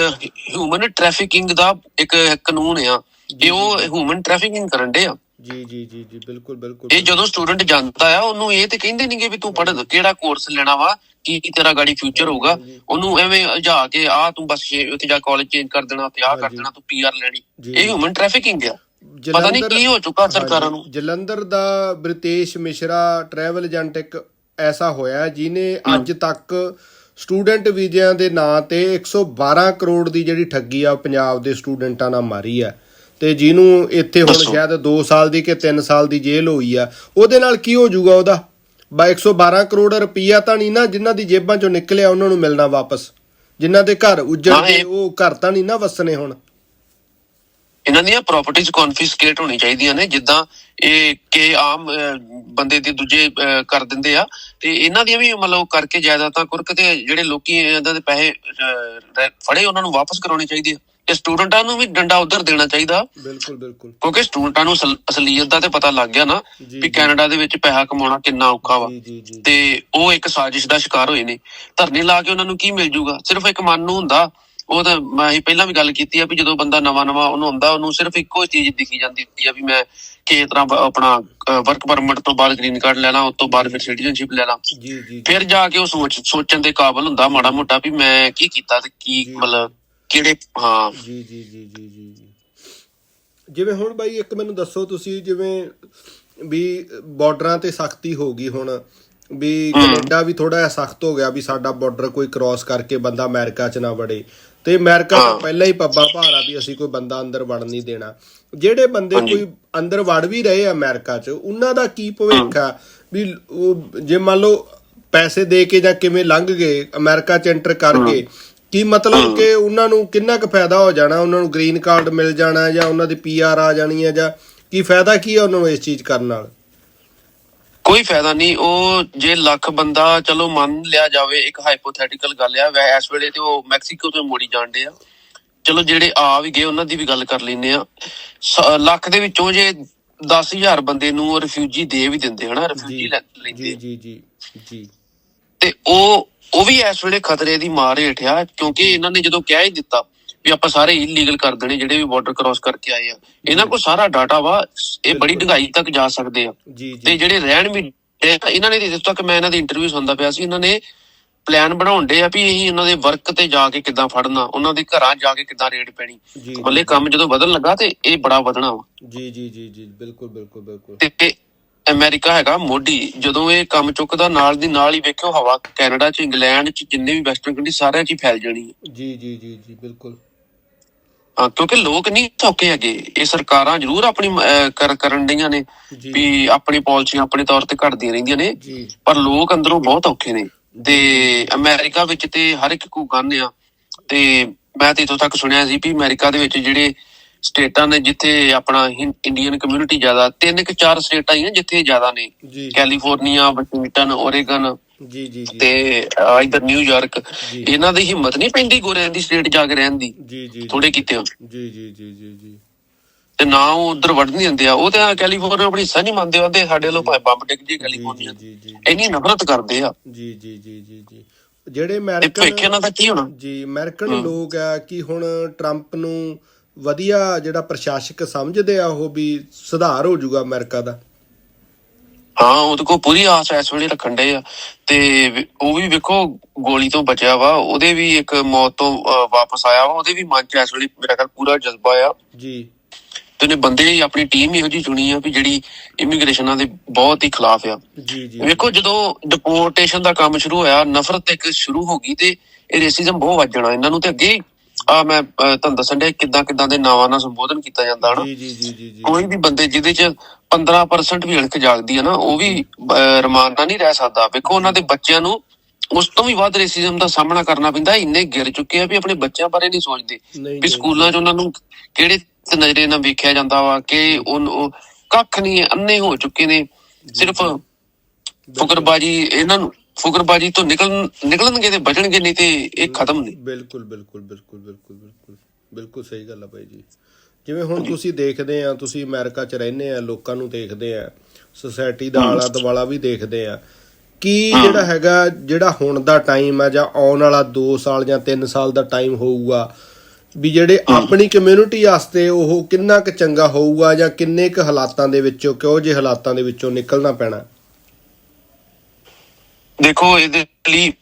ਹਿਊਮਨ ਟ੍ਰੈਫਿਕਿੰਗ ਦਾ ਇੱਕ ਕਾਨੂੰਨ ਆ। ਇਹ ਉਹ ਹਿਊਮਨ ਟ੍ਰੈਫਿਕਿੰਗ ਕਰਨ ਦੇ ਆ। ਜੀ ਜੀ ਜੀ ਜੀ ਬਿਲਕੁਲ ਬਿਲਕੁਲ। ਇਹ ਜਦੋਂ ਸਟੂਡੈਂਟ ਜਾਂਦਾ ਆ ਉਹਨੂੰ ਇਹ ਤੇ ਕਹਿੰਦੇ ਨਹੀਂਗੇ ਵੀ ਤੂੰ ਪੜ੍ਹ ਕਿਹੜਾ ਕੋਰਸ ਲੈਣਾ ਵਾ ਕੀ ਕੀ ਤੇਰਾ ਗਾੜੀ ਫਿਊਚਰ ਹੋਊਗਾ। ਉਹਨੂੰ ਐਵੇਂ ਉਲਝਾ ਕੇ ਆ ਤੂੰ ਬਸ ਉੱਥੇ ਜਾ ਕਾਲਜ ਚੇਂਜ ਕਰ ਦੇਣਾ ਤੇ ਆ ਕਰ। ਦੇਣਾ ਤੂੰ ਪੀਆਰ ਲੈਣੀ। ਜੀ। ਇਹ ਹਿਊਮਨ ਟ੍ਰੈਫਿਕਿੰਗ ਆ। ਪਤਾ ਨਹੀਂ ਜਲੰਧਰ- ਕੀ ਹੋ ਚੁੱਕਾ ਸਰਕਾਰਾਂ ਨੂੰ। ਜਲੰਧਰ ਦਾ ਬ੍ਰਿਤੇਸ਼ ਮਿਸ਼ਰਾ ਟਰੈਵਲ ਏਜੰਟ ਇੱਕ ਐਸਾ ਹੋਇਆ ਜਿਨੇ ਅੱਜ ਤੱਕ ਸਟੂਡੈਂਟ ਵੀਜ਼ਿਆਂ ਦੇ ਨਾਂ ਤੇ 112 ਕਰੋੜ ਦੀ ਜਿਹੜੀ ਠੱਗੀ ਆ ਪੰਜਾਬ ਦੇ ਸਟੂਡੈਂਟਾਂ ਨਾਲ ਮਾਰੀ ਆ ਤੇ ਜਿਹਨੂੰ ਇੱਥੇ ਹੁਣ। ਸ਼ਾਇਦ 2 ਸਾਲ ਦੀ ਕਿ 3 ਸਾਲ ਦੀ ਜੇਲ੍ਹ ਹੋਈ ਆ ਉਹਦੇ ਨਾਲ ਕੀ ਹੋ ਜਾਊਗਾ ਉਹਦਾ? ਬਾ 112 ਕਰੋੜ ਰੁਪਈਆ ਤਾਂ ਨਹੀਂ ਨਾ ਜਿਨ੍ਹਾਂ ਦੀ ਜੇਬਾਂ ਚੋਂ ਨਿਕਲਿਆ ਉਹਨਾਂ ਨੂੰ ਮਿਲਣਾ ਵਾਪਸ। ਜਿਨ੍ਹਾਂ ਦੇ ਘਰ ਉੱਜੜ ਗਏ ਉਹ ਘਰ ਤਾਂ ਨਹੀਂ ਨਾ ਵਸਣੇ ਹੁਣ। ਇਹਨਾਂ ਦੀਆਂ ਪ੍ਰਾਪਰਟੀਆਂ ਕਨਫਿਸਕੇਟ ਹੋਣੀ ਚਾਹੀਦੀਆਂ ਨੇ ਜਿੱਦਾਂ ਇਹ ਕਿ ਆਮ ਬੰਦੇ ਦੇ ਦੂਜੇ ਕਰ ਦਿੰਦੇ ਆ ਤੇ ਇਹਨਾਂ ਦੀਆਂ ਵੀ ਮਤਲਬ ਕਰਕੇ ਜਾਇਦਾਦਾਂ ਕੁਰਕ ਤੇ ਜਿਹੜੇ ਲੋਕੀ ਇਹਨਾਂ ਦੇ ਪੈਸੇ ਫੜੇ ਉਹਨਾਂ ਨੂੰ ਵਾਪਸ ਕਰਾਉਣੇ ਚਾਹੀਦੇ ਆ। ਤੇ ਸਟੂਡੈਂਟਾਂ ਨੂੰ ਵੀ ਡੰਡਾ ਉਧਰ ਦੇਣਾ ਚਾਹੀਦਾ। ਬਿਲਕੁਲ ਬਿਲਕੁਲ। ਕਿਉਂਕਿ ਸਟੂਡੈਂਟਾਂ ਨੂੰ ਅਸਲ- ਅਸਲੀਅਤ ਦਾ ਤੇ ਪਤਾ ਲੱਗ ਗਿਆ ਨਾ ਵੀ ਜੀ। ਕੈਨੇਡਾ ਦੇ ਵਿੱਚ ਪੈਸਾ ਕਮਾਉਣਾ ਕਿੰਨਾ ਔਖਾ ਵਾ। ਤੇ ਉਹ ਇੱਕ ਸਾਜ਼ਿਸ਼ ਦਾ ਸ਼ਿਕਾਰ ਹੋਏ ਨੇ। ਧਰਨੇ ਲਾ ਕੇ ਉਹਨਾਂ ਨੂੰ ਕੀ ਮਿਲ ਜੂਗਾ? ਸਿਰਫ ਇੱਕ ਮਨ ਨੂੰ ਹੁੰਦਾ ਉਹ ਤਾਂ ਮੈਂ ਹੀ ਪਹਿਲਾਂ ਵੀ ਗੱਲ ਕੀਤੀ ਆ ਵੀ ਜਦੋਂ ਬੰਦਾ ਨਵਾਂ ਨਵਾਂ ਉਹਨੂੰ ਆਉਂਦਾ ਉਹਨੂੰ ਸਿਰਫ ਇੱਕੋ ਚੀਜ਼ ਦਿਖੀ ਜਾਂਦੀ ਹੁੰਦੀ ਆ ਵੀ ਮੈਂ ਕਿਸ ਤਰ੍ਹਾਂ ਆਪਣਾ ਵਰਕ ਪਰਮਿਟ ਤੋਂ ਬਾਅਦ ਗ੍ਰੀਨ ਕਾਰਡ ਲੈਣਾ ਉਸ ਤੋਂ ਬਾਅਦ ਫਿਰ ਸਿਟੀਜ਼ਨਸ਼ਿਪ ਲੈਣਾ ਜੀ ਜੀ ਫਿਰ ਜਾ ਕੇ ਉਹ ਸੋਚ ਸੋਚਣ ਦੇ ਕਾਬਿਲ ਹੁੰਦਾ ਮਾੜਾ ਮੋਟਾ ਵੀ ਮੈਂ ਕੀ ਕੀਤਾ ਤੇ ਕੀ। ਮਤਲਬ ਕਿਹੜੇ ਹਾਂ। ਜੀ ਜੀ ਜੀ ਜੀ ਜੀ ਜੀ। ਜਿਵੇਂ ਹੁਣ ਬਾਈ ਇੱਕ ਮੈਨੂੰ ਦੱਸੋ ਤੁਸੀਂ ਜਿਵੇਂ ਵੀ ਬਾਰਡਰਾਂ ਤੇ ਸਖਤੀ ਹੋ ਗਈ ਹੁਣ ਵੀ ਕੈਨੇਡਾ ਵੀ ਥੋੜਾ ਜਿਹਾ ਸਖਤ ਹੋ ਗਿਆ ਵੀ ਸਾਡਾ ਬਾਰਡਰ ਕੋਈ ਕ੍ਰਾਸ ਕਰਕੇ ਬੰਦਾ ਅਮਰੀਕਾ 'ਚ ਨਾ ਵੜੇ। ਤੇ ਅਮਰੀਕਾ ਤਾਂ। ਪਹਿਲਾਂ ਹੀ ਪੱਬਾ ਭਾਰਾ ਵੀ ਅਸੀਂ ਕੋਈ ਬੰਦਾ ਅੰਦਰ ਵੜਨ ਨਹੀਂ ਦੇਣਾ। ਜਿਹੜੇ ਬੰਦੇ। ਕੋਈ ਅੰਦਰ ਵੜ ਵੀ ਰਹੇ ਆ ਅਮਰੀਕਾ 'ਚ ਉਹਨਾਂ ਦਾ ਕੀ ਭਵਿੱਖ ਆ? ਵੀ ਉਹ ਜੇ ਮੰਨ ਲਓ ਪੈਸੇ ਦੇ ਕੇ ਜਾਂ ਕਿਵੇਂ ਲੰਘ ਗਏ ਅਮਰੀਕਾ 'ਚ ਐਂਟਰ ਕਰ ਗਏ ਕੀ ਮਤਲਬ ਕਿ ਉਹਨਾਂ ਨੂੰ ਕਿੰਨਾ ਕੁ ਫਾਇਦਾ ਹੋ ਜਾਣਾ? ਉਹਨਾਂ ਨੂੰ ਗ੍ਰੀਨ ਕਾਰਡ ਮਿਲ ਜਾਣਾ ਜਾਂ ਉਹਨਾਂ ਦੀ ਪੀਆਰ ਆ ਜਾਣੀ ਹੈ ਜਾਂ ਕੀ ਫਾਇਦਾ ਕੀ ਹੈ ਉਹਨਾਂ ਨੂੰ ਇਸ ਚੀਜ਼ ਕਰਨ ਨਾਲ? ਕੋਈ ਫਾਇਦਾ ਨਹੀਂ। ਉਹ ਜੇ ਲੱਖ ਬੰਦਾ ਚਲੋ ਮੰਨ ਲਿਆ ਜਾਵੇ ਇੱਕ ਹਾਈਪੋਥੈਟੀਕਲ ਗੱਲ ਆ ਵੈ ਇਸ ਵੇਲੇ ਤੇ ਉਹ ਮੈਕਸੀਕੋ ਤੋਂ ਮੋੜੀ ਜਾਂਦੇ ਆ। ਚਲੋ ਜਿਹੜੇ ਆ ਵੀ ਗਏ ਉਹਨਾਂ ਦੀ ਵੀ ਗੱਲ ਕਰ ਲੈਨੇ ਆ। ਲੱਖ ਦੇ ਵਿੱਚੋਂ ਜੇ 10000 ਬੰਦੇ ਨੂੰ ਰਿਫਿਊਜੀ ਦੇ ਵੀ ਦਿੰਦੇ ਹਨਾ? ਰਿਫਿਊਜੀ ਲੈਂਦੇ ਜੀ ਜੀ ਜੀ ਤੇ ਉਹ ਉਹ ਵੀ ਇਸ ਵੇਲੇ ਖਤਰੇ ਦੀ ਮਾਰ ਹੇਠ ਆ ਕਿਉਂਕਿ ਇਹਨਾਂ ਨੇ ਜਦੋਂ ਕਹਿ ਹੀ ਦਿੱਤਾ ਵੀ ਆਪਾਂ ਸਾਰੇ ਇਲੀਗਲ ਕਰ ਦੇਣੇ ਜਿਹੜੇ ਵੀ ਬਾਰਡਰ ਕ੍ਰਾਸ ਕਰਕੇ ਆਏ ਆ। ਇਹਨਾਂ ਕੋਲ ਸਾਰਾ ਡਾਟਾ ਵਾ ਇਹ ਬੜੀ। ਡੂੰਘਾਈ ਤੱਕ ਜਾ ਸਕਦੇ ਆ। ਤੇ ਜਿਹੜੇ ਰਹਿਣ ਵੀ ਇਹਨਾਂ ਨੇ ਜਿਸ ਤੱਕ ਮੈਂ ਇਹਨਾਂ ਦੀ ਇੰਟਰਵਿਊ ਸੁਣਦਾ ਪਿਆ ਸੀ ਇਹਨਾਂ ਨੇ ਪਲਾਨ ਬਣਾਉਣ ਡੇ ਆ ਵੀ ਇਹੀ ਉਹਨਾਂ ਦੇ ਵਰਕ ਤੇ ਜਾ ਕੇ ਕਿੱਦਾਂ ਫੜਨਾ ਉਹਨਾਂ ਦੇ ਘਰਾਂ ਜਾ ਕੇ ਕਿੱਦਾਂ ਰੇਡ ਪੈਣੀ। ਮੱਲੇ ਕੰਮ ਜਦੋਂ ਵਧਣ ਲੱਗਾ ਤੇ ਇਹ ਬੜਾ ਵਧਣਾ ਵਾ। ਜੀ ਜੀ ਜੀ ਜੀ ਬਿਲਕੁਲ ਬਿਲਕੁਲ ਬਿਲਕੁਲ। ਤੇ ਅਮਰੀਕਾ ਹੈਗਾ ਮੋਢੀ ਜਦੋਂ ਇਹ ਕੰਮ ਚੁੱਕਦਾ ਨਾਲ ਦੀ ਨਾਲ ਹੀ ਵੇਖਿਓ ਹਵਾ ਕੈਨੇਡਾ ਚ ਇੰਗਲੈਂਡ ਚ ਜਿੰਨੇ ਵੀ ਵੈਸਟਰਨ ਕੰਟਰੀ ਸਾਰਿਆਂ ਚ ਹੀ ਫੈਲ ਜਾਣੀ ਹੈ ਜੀ ਜੀ ਜੀ ਜੀ ਬਿਲਕੁਲ। ਕਿਉਂਕਿ ਲੋਕ ਨਹੀਂ ਸੌਕੇ ਹੈਗੇ। ਇਹ ਸਰਕਾਰਾਂ ਜ਼ਰੂਰ ਆਪਣੀ ਕਰ- ਕਰਨ ਡੀਆਂ ਨੇ ਵੀ ਆਪਣੀ ਪਾਲਿਸੀਆਂ ਆਪਣੇ ਤੌਰ ਤੇ ਘੜਦੀਆਂ ਰਹਿੰਦੀਆਂ ਨੇ। ਪਰ ਲੋਕ ਅੰਦਰੋਂ ਬਹੁਤ ਔਖੇ ਨੇ। ਤੇ ਅਮਰੀਕਾ ਵਿੱਚ ਤੇ ਹਰ ਇੱਕ ਕੋ ਗੰਨ ਆ। ਤੇ ਮੈਂ ਤੇ ਇਤੋਂ ਤੱਕ ਸੁਣਿਆ ਸੀ ਵੀ ਅਮਰੀਕਾ ਦੇ ਵਿੱਚ ਜਿਹੜੇ ਸਟੇਟਾਂ ਨੇ ਜਿੱਥੇ ਆਪਣਾ ਇੰਡੀਅਨ ਕਮਿਊਨਿਟੀ ਜ਼ਿਆਦਾ ਤਿੰਨ ਕਿ ਚਾਰ ਸਟੇਟਾਂ ਹੀ ਆ ਜਿੱਥੇ ਜ਼ਿਆਦਾ ਨੇ ਕੈਲੀਫੋਰਨੀਆ ਵਾਸ਼ਿੰਗਟਨ ਓਰੇਗਨ ਜੀ ਜੀ ਜੀ ਤੇ ਇੱਧਰ ਨਿਊਯਾਰਕ। ਇਹਨਾਂ ਦੀ ਹਿੰਮਤ ਨਹੀਂ ਪੈਂਦੀ ਗੋਰਿਆਂ ਦੀ ਸਟੇਟ ਜਾ ਕੇ ਰਹਿਣ ਦੀ ਜੀ ਜੀ ਥੋੜੇ ਕੀਤੇ ਹੋ ਜੀ ਜੀ ਜੀ ਜੀ ਜੀ ਤੇ ਨਾ ਉਹ ਉਧਰ ਵੜ ਨਹੀਂ ਦਿੰਦੇ ਆ ਉਹ ਤੇ ਕੈਲੀਫੋਰਨੀਆ ਆਪਣੀ ਹਿੱਸਾ ਨਹੀਂ ਮੰਨਦੇ ਉਹਦੇ ਸਾਡੇ ਵੱਲੋਂ ਭਾਵੇਂ ਬੰਬ ਡਿੱਗ ਜੇ ਕੈਲੀਫੋਰਨੀਆ ਜੀ ਜੀ ਇੰਨੀ ਨਫ਼ਰਤ ਕਰਦੇ ਆ ਜੀ ਜੀ ਜੀ ਜੀ ਜੀ ਜਿਹੜੇ ਤੇ ਅਮਰੀਕਨ ਇਹਨਾਂ ਦਾ ਕੀ ਹੋਣਾ ਜੀ ਅਮਰੀਕਨ ਲੋਕ ਆ ਕਿ ਹੁਣ ਟਰੰਪ ਨੂੰ ਵਧੀਆ ਜਿਹੜਾ ਪ੍ਰਸ਼ਾਸਕ ਸਮਝਦੇ ਆ ਉਹ ਵੀ ਸੁਧਾਰ ਹੋ ਜਾਊਗਾ ਅਮਰੀਕਾ ਦਾ? ਹਾਂ ਉਹਦੇ ਕੋਲ ਪੂਰੀ ਆਸ ਇਸ ਵੇਲੇ ਰੱਖਣ ਡਏ ਆ। ਤੇ ਉਹ ਵੀ ਵੇਖੋ ਗੋਲੀ ਤੋਂ ਬਚਿਆ ਵਾ ਉਹਦੇ ਵੀ ਇੱਕ ਮੌਤ ਤੋਂ ਵਾਪਸ ਆਇਆ ਵਾ ਉਹਦੇ ਵੀ ਮਨ ਚ ਇਸ ਵੇਲੇ ਮੇਰਾ ਖਿਆਲ ਪੂਰਾ ਜਜ਼ਬਾ ਆ। ਜੀ। ਤੇ ਉਹਨੇ ਬੰਦੇ ਹੀ ਆਪਣੀ ਟੀਮ ਇਹੋ ਜਿਹੀ ਚੁਣੀ ਆ ਵੀ ਜਿਹੜੀ ਇਮੀਗ੍ਰੇਸ਼ਨਾਂ ਦੇ ਬਹੁਤ ਹੀ ਖਿਲਾਫ ਆ। ਜੀ ਜੀ। ਵੇਖੋ ਜਦੋਂ ਡਿਪੋਰਟੇਸ਼ਨ ਦਾ ਕੰਮ ਸ਼ੁਰੂ ਹੋਇਆ ਨਫ਼ਰਤ ਇੱਕ ਸ਼ੁਰੂ ਹੋ ਗਈ ਤੇ ਇਹ ਰੇਸਿਜ਼ਮ ਬਹੁਤ ਵੱਧ ਜਾਣਾ ਇਹਨਾਂ ਨੂੰ ਤੇ ਅੱਗੇ ਆ ਮੈਂ ਤੁਹਾਨੂੰ ਦੱਸਣ ਡਿਆ ਕਿੱਦਾਂ ਕਿੱਦਾਂ ਦੇ ਨਾਵਾਂ ਨਾਲ ਸੰਬੋਧਨ ਕੀਤਾ ਜਾਂਦਾ ਹਨਾ? ਜੀ ਜੀ ਜੀ ਜੀ ਕੋਈ ਵੀ ਬੰਦੇ ਜਿਹਦੇ ਚ 15% ਵੀ ਅਣਖ ਜਾਗਦੀ ਹੈ ਨਾ ਉਹ ਵੀ ਰਮਾਨ ਨਾਲ ਨਹੀਂ ਰਹਿ ਸਕਦਾ। ਵੇਖੋ ਉਹਨਾਂ ਦੇ ਬੱਚਿਆਂ ਨੂੰ ਉਸ ਤੋਂ ਵੀ ਵੱਧ ਰੇਸਿਜ਼ਮ ਦਾ ਸਾਹਮਣਾ ਕਰਨਾ ਪੈਂਦਾ ਇੰਨੇ ਗਿਰ ਚੁੱਕੇ ਆ ਵੀ ਆਪਣੇ ਬੱਚਿਆਂ ਬਾਰੇ ਨਹੀਂ ਸੋਚਦੇ। ਵੀ ਸਕੂਲਾਂ 'ਚ ਉਹਨਾਂ ਨੂੰ ਕਿਹੜੇ ਨਜ਼ਰੇ ਨਾਲ ਵੇਖਿਆ ਜਾਂਦਾ ਵਾ ਕਿ ਉਹ ਕੱਖ ਨਹੀਂ ਅੰਨੇ ਹੋ ਚੁੱਕੇ ਨੇ। ਸਿਰਫ ਫੁਕਰਬਾਜੀ ਇਹਨਾਂ ਨੂੰ ਫੁਕਰਬਾਜੀ ਤੋਂ ਨਿਕਲ ਨਿਕਲਣਗੇ ਤੇ ਬਚਣਗੇ ਨਹੀਂ ਤੇ ਇਹ ਖਤਮ ਨੇ ਬਿਲਕੁਲ ਬਿਲਕੁਲ ਬਿਲਕੁਲ ਬਿਲਕੁਲ ਬਿਲਕੁਲ ਬਿਲਕੁਲ ਸਹੀ ਗੱਲ ਆ ਭਾਈ ਜੀ। ਜਿਵੇਂ ਹੁਣ ਤੁਸੀਂ ਦੇਖਦੇ ਆ ਤੁਸੀਂ ਅਮਰੀਕਾ 'ਚ ਰਹਿੰਦੇ ਆ ਲੋਕਾਂ ਨੂੰ ਦੇਖਦੇ ਆ ਸੋਸਾਇਟੀ ਦਾ ਆਲਾ ਦੁਆਲਾ ਵੀ ਦੇਖਦੇ ਆ। ਕੀ ਜਿਹੜਾ ਹੈਗਾ ਜਿਹੜਾ ਹੁਣ ਦਾ ਟਾਈਮ ਆ ਜਾਂ ਆਉਣ ਵਾਲਾ 2 ਸਾਲ ਜਾਂ 3 ਸਾਲ ਦਾ ਟਾਈਮ ਹੋਊਗਾ ਵੀ ਜਿਹੜੇ ਆਪਣੀ ਕਮਿਊਨਿਟੀ ਵਾਸਤੇ ਉਹ ਕਿੰਨਾ ਕੁ ਚੰਗਾ ਹੋਊਗਾ ਜਾਂ ਕਿੰਨੇ ਕੁ ਹਾਲਾਤਾਂ ਦੇ ਵਿੱਚੋਂ ਕਿਹੋ ਜਿਹੇ ਹਾਲਾਤਾਂ ਦੇ ਵਿੱਚੋਂ ਨਿਕਲਣਾ ਪੈਣਾ? ਦੇਖੋ ਇਹਦੇ ਲਈ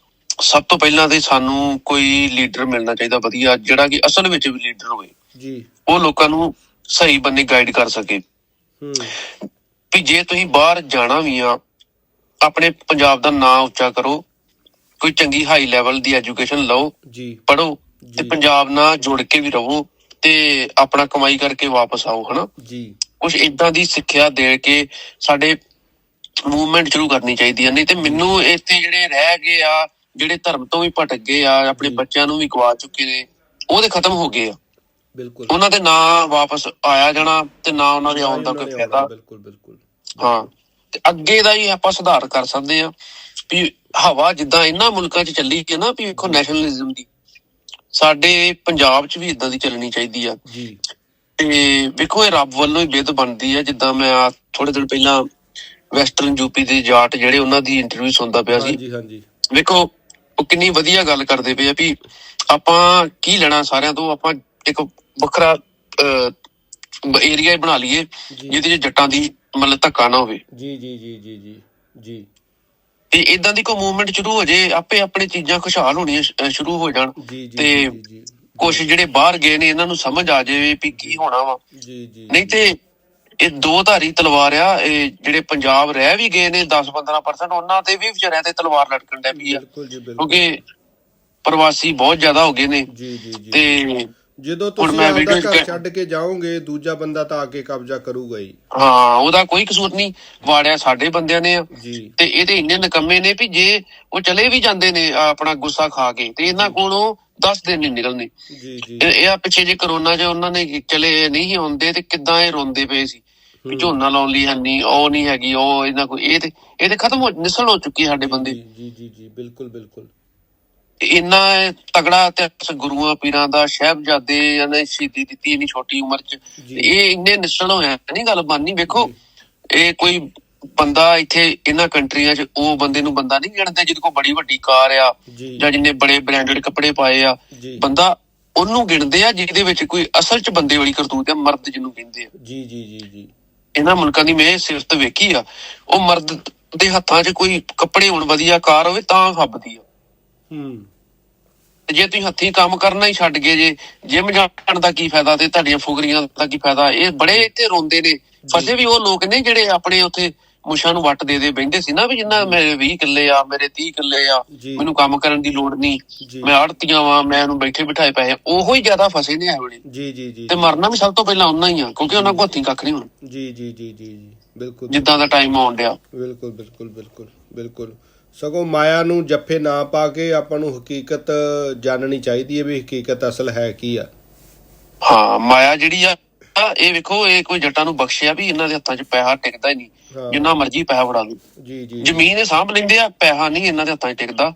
ਸਭ ਤੋਂ ਪਹਿਲਾਂ ਤੇ ਸਾਨੂੰ ਕੋਈ ਲੀਡਰ ਮਿਲਣਾ ਚਾਹੀਦਾ ਵਧੀਆ ਜਿਹੜਾ ਕਿ ਅਸਲ ਵਿੱਚ ਵੀ ਲੀਡਰ ਹੋਵੇ। ਜੀ। ਉਹ ਲੋਕਾਂ ਨੂੰ ਸਹੀ ਬੰਨੇ ਗਾਈਡ ਕਰ ਸਕੇ। ਹੂੰ। ਵੀ ਜੇ ਤੁਸੀਂ ਬਾਹਰ ਜਾਣਾ ਵੀ ਆ ਆਪਣੇ ਪੰਜਾਬ ਦਾ ਨਾਂ ਉੱਚਾ ਕਰੋ ਕੋਈ ਚੰਗੀ ਹਾਈ ਲੈਵਲ ਦੀ ਐਜੂਕੇਸ਼ਨ ਲਓ ਜੀ। ਪੜੋ ਤੇ। ਪੰਜਾਬ ਨਾਲ ਜੁੜ ਕੇ ਵੀ ਰਹੋ ਤੇ ਆਪਣਾ ਕਮਾਈ ਕਰਕੇ ਵਾਪਸ ਆਓ ਹਨਾ? ਜੀ। ਕੁਝ ਇਦਾਂ ਦੀ ਸਿੱਖਿਆ ਦੇ ਕੇ ਸਾਡੇ ਮੂਵਮੈਂਟ ਸ਼ੁਰੂ ਕਰਨੀ ਚਾਹੀਦੀ ਹੈ ਨਹੀਂ ਤੇ ਮੈਨੂੰ ਇੱਥੇ ਜਿਹੜੇ ਰਹਿ ਗਏ ਆ ਜਿਹੜੇ ਧਰਮ ਤੋਂ ਵੀ ਭਟਕ ਗਏ ਆ ਆਪਣੇ। ਬੱਚਿਆਂ ਨੂੰ ਵੀ ਗਵਾ ਚੁੱਕੇ ਨੇ ਉਹ ਤੇ ਖਤਮ ਹੋ ਗਏ ਆ। ਬਿਲਕੁਲ। ਉਹਨਾਂ ਦੇ ਨਾਂ ਵਾਪਸ ਆਇਆ ਜਾਣਾ ਤੇ ਨਾ ਉਹਨਾਂ ਦੇ ਆਉਣ ਦਾ ਕੋਈ ਫਾਇਦਾ। ਬਿਲਕੁਲ ਬਿਲਕੁਲ। ਹਾਂ ਤੇ ਅੱਗੇ ਦਾ ਹੀ ਆਪਾਂ ਸੁਧਾਰ ਕਰ ਸਕਦੇ ਆ ਵੀ ਹਵਾ ਜਿੱਦਾਂ ਇਹਨਾਂ ਮੁਲਕਾਂ 'ਚ ਚੱਲੀ ਹੈ ਨਾ ਵੀ ਵੇਖੋ ਨੈਸ਼ਨਲਿਜ਼ਮ ਦੀ ਸਾਡੇ ਪੰਜਾਬ 'ਚ ਵੀ ਇਦਾਂ ਦੀ ਚੱਲਣੀ ਚਾਹੀਦੀ ਆ। ਜੀ। ਤੇ ਵੇਖੋ ਇਹ ਰੱਬ ਵੱਲੋਂ ਹੀ ਬਿੱਦ ਬਣਦੀ ਹੈ ਜਿੱਦਾਂ ਮੈਂ ਥੋੜੇ ਦਿਨ ਪਹਿਲਾਂ ਵੈਸਟਰਨ ਯੂਪੀ ਦੇ ਜਾਟ ਜਿਹੜੇ ਉਹਨਾਂ ਦੀ ਇੰਟਰਵਿਊ ਸੁਣਦਾ ਪਿਆ ਸੀ। ਹਾਂਜੀ ਹਾਂਜੀ। ਵੇਖੋ ਉਹ ਕਿੰਨੀ ਵਧੀਆ ਗੱਲ ਕਰਦੇ ਪਏ ਆ ਵੀ ਆਪਾਂ ਕੀ ਲੈਣਾ ਸਾਰਿਆਂ ਤੋਂ ਆਪਾਂ ਇੱਕ ਵੱਖਰਾ ਏਰੀਆ ਬਣਾ ਲਈਏ ਜਿਹਦੇ ਜੱਟਾਂ ਦੀ ਮਤਲਬ ਧੱਕਾ ਨਾ ਹੋਵੇ। ਜੀ ਜੀ ਜੀ ਜੀ ਜੀ ਜੀ। ਤੇ ਇਦਾਂ ਦੀ ਕੋਈ ਮੂਵਮੈਂਟ ਸ਼ੁਰੂ ਹੋ ਜੇ ਆਪੇ ਆਪਣੇ ਚੀਜ਼ਾਂ ਖੁਸ਼ਹਾਲ ਹੋਣੀਆਂ ਸ਼ੁਰੂ ਹੋ ਜਾਣ। ਤੇ ਕੁਝ ਜਿਹੜੇ ਬਾਹਰ ਗਏ ਨੇ ਇਹਨਾਂ ਨੂੰ ਸਮਝ ਆ ਜਾਵੇ ਵੀ ਕੀ ਹੋਣਾ ਵਾ। ਜੀ ਜੀ। ਨਹੀਂ ਤੇ ਇਹ ਦੋ ਧਾਰੀ ਤਲਵਾਰ ਆ ਇਹ ਜਿਹੜੇ ਪੰਜਾਬ ਰਹਿ ਵੀ ਗਏ ਨੇ 10-15% ਉਹਨਾਂ ਤੇ ਵੀ ਵਿਚਾਰਿਆਂ ਤੇ ਤਲਵਾਰ ਲਟਕਣ ਡੈ ਪਈ ਆ। ਕਿਉਂਕਿ ਪ੍ਰਵਾਸੀ ਬਹੁਤ ਜ਼ਿਆਦਾ ਹੋ ਗਏ ਨੇ ਜੀ ਜੀ ਜੀ। ਤੇ ਜਦੋਂ ਤੁਸੀਂ ਵੀਡੀਓ ਘਰ ਛੱਡ ਕੇ ਜਾਓਗੇ ਦੂਜਾ ਬੰਦਾ ਤਾਂ ਆ ਕੇ ਕਬਜ਼ਾ ਕਰੂਗਾ ਹੀ। ਹਾਂ ਉਹਦਾ ਕੋਈ ਕਸੂਰ ਨਹੀਂ। ਵਾੜਿਆ ਸਾਡੇ ਬੰਦਿਆਂ ਨੇ। ਤੇ ਇਹਦੇ ਇੰਨੇ ਨਕਮੇ ਨੇ ਵੀ ਜੇ ਉਹ ਚਲੇ ਵੀ ਜਾਂਦੇ ਨੇ ਆਪਣਾ ਗੁੱਸਾ ਖਾ ਕੇ ਤੇ ਇਹਨਾਂ ਕੋਲੋਂ 10 ਦਿਨ ਨਹੀਂ ਨਿਕਲਣੇ। ਜੀ ਜੀ। ਇਹ ਆ ਪਿੱਛੇ ਜੇ ਕਰੋਨਾ 'ਚ ਉਹਨਾਂ ਨੇ ਚਲੇ ਨਹੀਂ ਆਉਂਦੇ ਤੇ ਕਿੱਦਾਂ ਇਹ ਰੋਂਦੇ ਪਏ ਸੀ। ਵੀ ਝੋਨਾ ਲਾਉਣ ਲਈ ਹੈ ਨਹੀਂ ਉਹ ਨਹੀਂ ਹੈਗੀ ਉਹ ਇਹਨਾਂ ਕੋਈ ਇਹ ਤੇ ਇਹ ਤੇ ਖਤਮ ਹੋ ਨਿਸਲ ਹੋ ਚੁੱਕੀ ਸਾਡੇ ਬੰਦੇ। ਜੀ ਜੀ ਜੀ ਬਿਲਕੁਲ ਬਿਲਕੁਲ। ਇੰਨਾ ਤਗੜਾ ਇਤਿਹਾਸ ਗੁਰੂਆਂ ਪੀਰਾਂ ਦਾ ਸਾਹਿਬਜ਼ਾਦੇ ਨੇ ਸ਼ਹੀਦੀ ਦਿੱਤੀ ਇੰਨੀ ਛੋਟੀ ਉਮਰ 'ਚ। ਇਹ ਇੰਨੇ ਨਿਸਲ ਹੋਇਆ ਨਹੀਂ ਗੱਲ ਬਾਨੀ ਵੇਖੋ ਇਹ ਕੋਈ ਬੰਦਾ ਇੱਥੇ ਇਹਨਾਂ ਕੰਟਰੀਆਂ 'ਚ ਉਹ ਬੰਦੇ ਨੂੰ ਬੰਦਾ ਨਹੀਂ ਗਿਣਦੇ ਜਿਹਦੇ ਕੋਲ ਬੜੀ ਵੱਡੀ ਕਾਰ ਆ ਜੀ। ਜਿੰਨੇ ਬੜੇ ਬ੍ਰਾਂਡਡ ਕੱਪੜੇ ਪਾਏ ਆ। ਬੰਦਾ ਉਹਨੂੰ ਗਿਣਦੇ ਆ ਜਿਹਦੇ ਵਿੱਚ ਕੋਈ ਅਸਲ 'ਚ ਬੰਦੇ ਵਾਲੀ ਕਰਤੂਤ ਆ ਮਰਦ ਜਿਹਨੂੰ ਕਹਿੰਦੇ ਆ। ਜੀ ਜੀ ਜੀ ਜੀ। ਇਹਨਾਂ ਮੁਲਕਾਂ ਦੀ ਮੈਂ ਸਿਫਤ ਵੇਖੀ ਆ ਉਹ ਮਰਦ ਦੇ ਹੱਥਾਂ 'ਚ ਕੋਈ ਕੱਪੜੇ ਹੋਣ ਵਧੀਆ ਕਾਰ ਹੋਵੇ ਤਾਂ ਫੱਬਦੀ ਆ। ਹੂੰ। ਜੇ ਤੁਸੀਂ ਹੱਥੀਂ ਕੰਮ ਕਰਨਾ ਹੀ ਛੱਡ ਗਏ ਜੇ ਜਿਮ ਜਾਣ ਦਾ ਕੀ ਫਾਇਦਾ ਤੇ ਤੁਹਾਡੀਆਂ ਫੁਗਰੀਆਂ ਦਾ ਕੀ ਫਾਇਦਾ? ਇਹ ਬੜੇ ਇੱਥੇ ਰੋਂਦੇ ਨੇ। ਫਸੇ ਵੀ ਉਹ ਲੋਕ ਨੇ ਜਿਹੜੇ ਆਪਣੇ ਉੱਥੇ ਮੁੱਛਾਂ ਨੂੰ ਵੱਟ ਦੇ ਦੇ ਬਹਿੰਦੇ ਸੀ ਨਾ ਵੀ ਜਿੰਨਾ ਮੇਰੇ 20 ਕਿੱਲੇ ਆ ਮੇਰੇ 30 ਕਿੱਲੇ ਆ ਮੈਨੂੰ ਕੰਮ ਕਰਨ ਦੀ ਲੋੜ ਨਹੀਂ। ਮੈਂ ਆੜਤੀਆਂ ਵਾਂ ਮੈਂ ਉਹਨੂੰ ਬੈਠੇ ਬਿਠਾਏ ਪੈਸੇ ਉਹੋ ਹੀ ਜ਼ਿਆਦਾ ਫਸੇ ਨੇ ਇਹ ਵੇਲੇ ਜੀ ਜੀ ਜੀ। ਤੇ ਮਰਨਾ ਵੀ ਸਭ ਤੋਂ ਪਹਿਲਾਂ ਉਹਨਾਂ ਹੀ ਆ ਕਿਉਂਕਿ ਉਹਨਾਂ ਕੋਲ ਹੱਥੀਂ ਕੱਖ ਨਹੀਂ ਹੁਣ। ਜੀ ਜੀ ਜੀ ਜੀ ਬਿਲਕੁਲ। ਜਿੱਦਾਂ ਦਾ ਟਾਈਮ ਆਉਣ ਡਿਆ। ਬਿਲਕੁਲ ਬਿਲਕੁਲ ਬਿਲਕੁਲ ਬਿਲਕੁਲ। ਸਗੋਂ ਮਾਇਆ ਨੂੰ ਜੱਫੇ ਨਾ ਪਾ ਕੇ ਆਪਾਂ ਨੂੰ ਹਕੀਕਤ ਜਾਣਨੀ ਚਾਹੀਦੀ ਹੈ ਵੀ ਹਕੀਕਤ ਅਸਲ ਹੈ ਕੀ ਆ। ਹਾਂ ਮਾਇਆ ਜਿਹੜੀ ਆ ਆ, ਇਹ ਵੇਖੋ ਇਹ ਕੋਈ ਜੱਟਾਂ ਨੂੰ ਬਖਸ਼ਿਆ ਵੀ ਇਹਨਾਂ ਦੇ ਹੱਥਾਂ 'ਚ ਪੈਸਾ ਟਿਕਦਾ ਹੀ ਨਹੀਂ ਜਿੰਨਾ ਮਰਜ਼ੀ ਪੈਸਾ ਵੜਾ ਲਓ। ਜੀ ਜੀ। ਜ਼ਮੀਨ ਇਹ ਸਾਂਭ ਲੈਂਦੇ ਆ ਪੈਸਾ ਨਹੀਂ ਇਹਨਾਂ ਦੇ ਹੱਥਾਂ 'ਚ ਟਿਕਦਾ।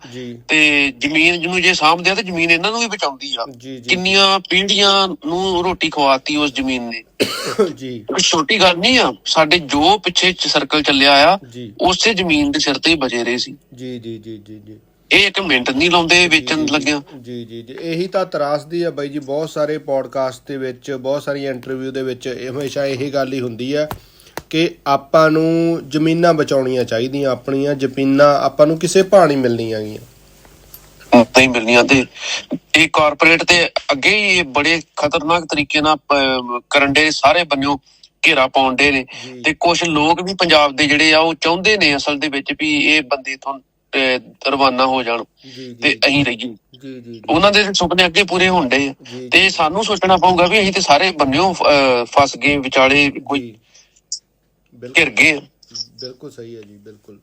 ਤੇ ਜ਼ਮੀਨ ਜਿਹਨੂੰ ਜੇ ਸਾਂਭਦੇ ਆ ਤੇ ਜ਼ਮੀਨ ਇਹਨਾਂ ਨੂੰ ਵੀ ਬਚਾਉਂਦੀ ਆ। ਕਿੰਨੀਆਂ ਪੀੜ੍ਹੀਆਂ ਨੂੰ ਰੋਟੀ ਖਵਾਤੀ ਉਸ ਜ਼ਮੀਨ ਨੇ। (coughs) ਜੀ। ਕੋਈ ਛੋਟੀ ਗੱਲ ਨਹੀਂ ਆ ਸਾਡੇ ਜੋ ਪਿੱਛੇ ਸਰਕਲ ਚੱਲਿਆ ਆ ਉਸੇ ਜ਼ਮੀਨ ਦੇ ਸਿਰ ਤੇ ਹੀ ਬਚੇ ਰਹੇ ਸੀ। ਜੀ ਜੀ ਜੀ ਜੀ ਜੀ। ਇਹ ਇੱਕ ਮਿੰਟ ਨਹੀਂ ਲਾਉਂਦੇ ਵੇਚਣ ਲੱਗਿਆ। ਜੀ ਜੀ ਜੀ। ਇਹੀ ਤਾਂ ਤਰਾਸਦੀ ਆ ਬਾਈ ਜੀ ਬਹੁਤ ਸਾਰੇ ਪੋਡਕਾਸਟ ਦੇ ਵਿੱਚ ਬਹੁਤ ਸਾਰੀਆਂ ਇੰਟਰਵਿਊ ਦੇ ਵਿੱਚ ਹਮੇਸ਼ਾ ਇਹੀ ਗੱਲ ਹੀ ਹੁੰਦੀ ਆ ਕਿ ਆਪਾਂ ਨੂੰ ਜ਼ਮੀਨਾਂ ਬਚਾਉਣੀਆਂ ਚਾਹੀਦੀਆਂ ਆਪਣੀਆਂ ਜ਼ਮੀਨਾਂ ਆਪਾਂ ਨੂੰ ਕਿਸੇ ਨਹੀਂ ਮਿਲਣੀਆਂ ਗੀਆਂ। ਨਹੀਂ ਮਿਲਣੀਆਂ ਤੇ ਇਹ ਕਾਰਪੋਰੇਟ ਤੇ ਅੱਗੇ ਹੀ ਬੜੇ ਖਤਰਨਾਕ ਤਰੀਕੇ ਨਾਲ ਕਰਨ ਦੇ ਸਾਰੇ ਬੰਨਿਓ ਘੇਰਾ ਪਾਉਂਦੇ ਨੇ। ਤੇ ਕੁਝ ਲੋਕ ਵੀ ਪੰਜਾਬ ਦੇ ਜਿਹੜੇ ਆ ਉਹ ਚਾਹੁੰਦੇ ਨੇ ਅਸਲ ਦੇ ਵਿੱਚ ਵੀ ਇਹ ਬੰਦੇ ਇਥੋਂ ਰਵਾਨਾ ਹੋ ਜਾਣ ਤੇ ਅਸੀਂ ਰਹੀਏ। ਜੀ ਜੀ ਉਹਨਾਂ ਦੇ ਸੁਪਨੇ ਅੱਗੇ ਪੂਰੇ ਹੁੰਦੇ ਤੇ ਸਾਨੂੰ ਸੋਚਣਾ ਪਊਗਾ ਵੀ ਅਸੀਂ ਤੇ ਸਾਰੇ ਬੰਨਿਓ ਫਸ ਗਏ ਵਿਚਾਲੇ ਕੋਈ। ਘਿਰ ਬਿਲਕੁਲ। ਗਏ ਬਿਲਕੁਲ ਸਹੀ ਹੈ ਜੀ ਬਿਲਕੁਲ।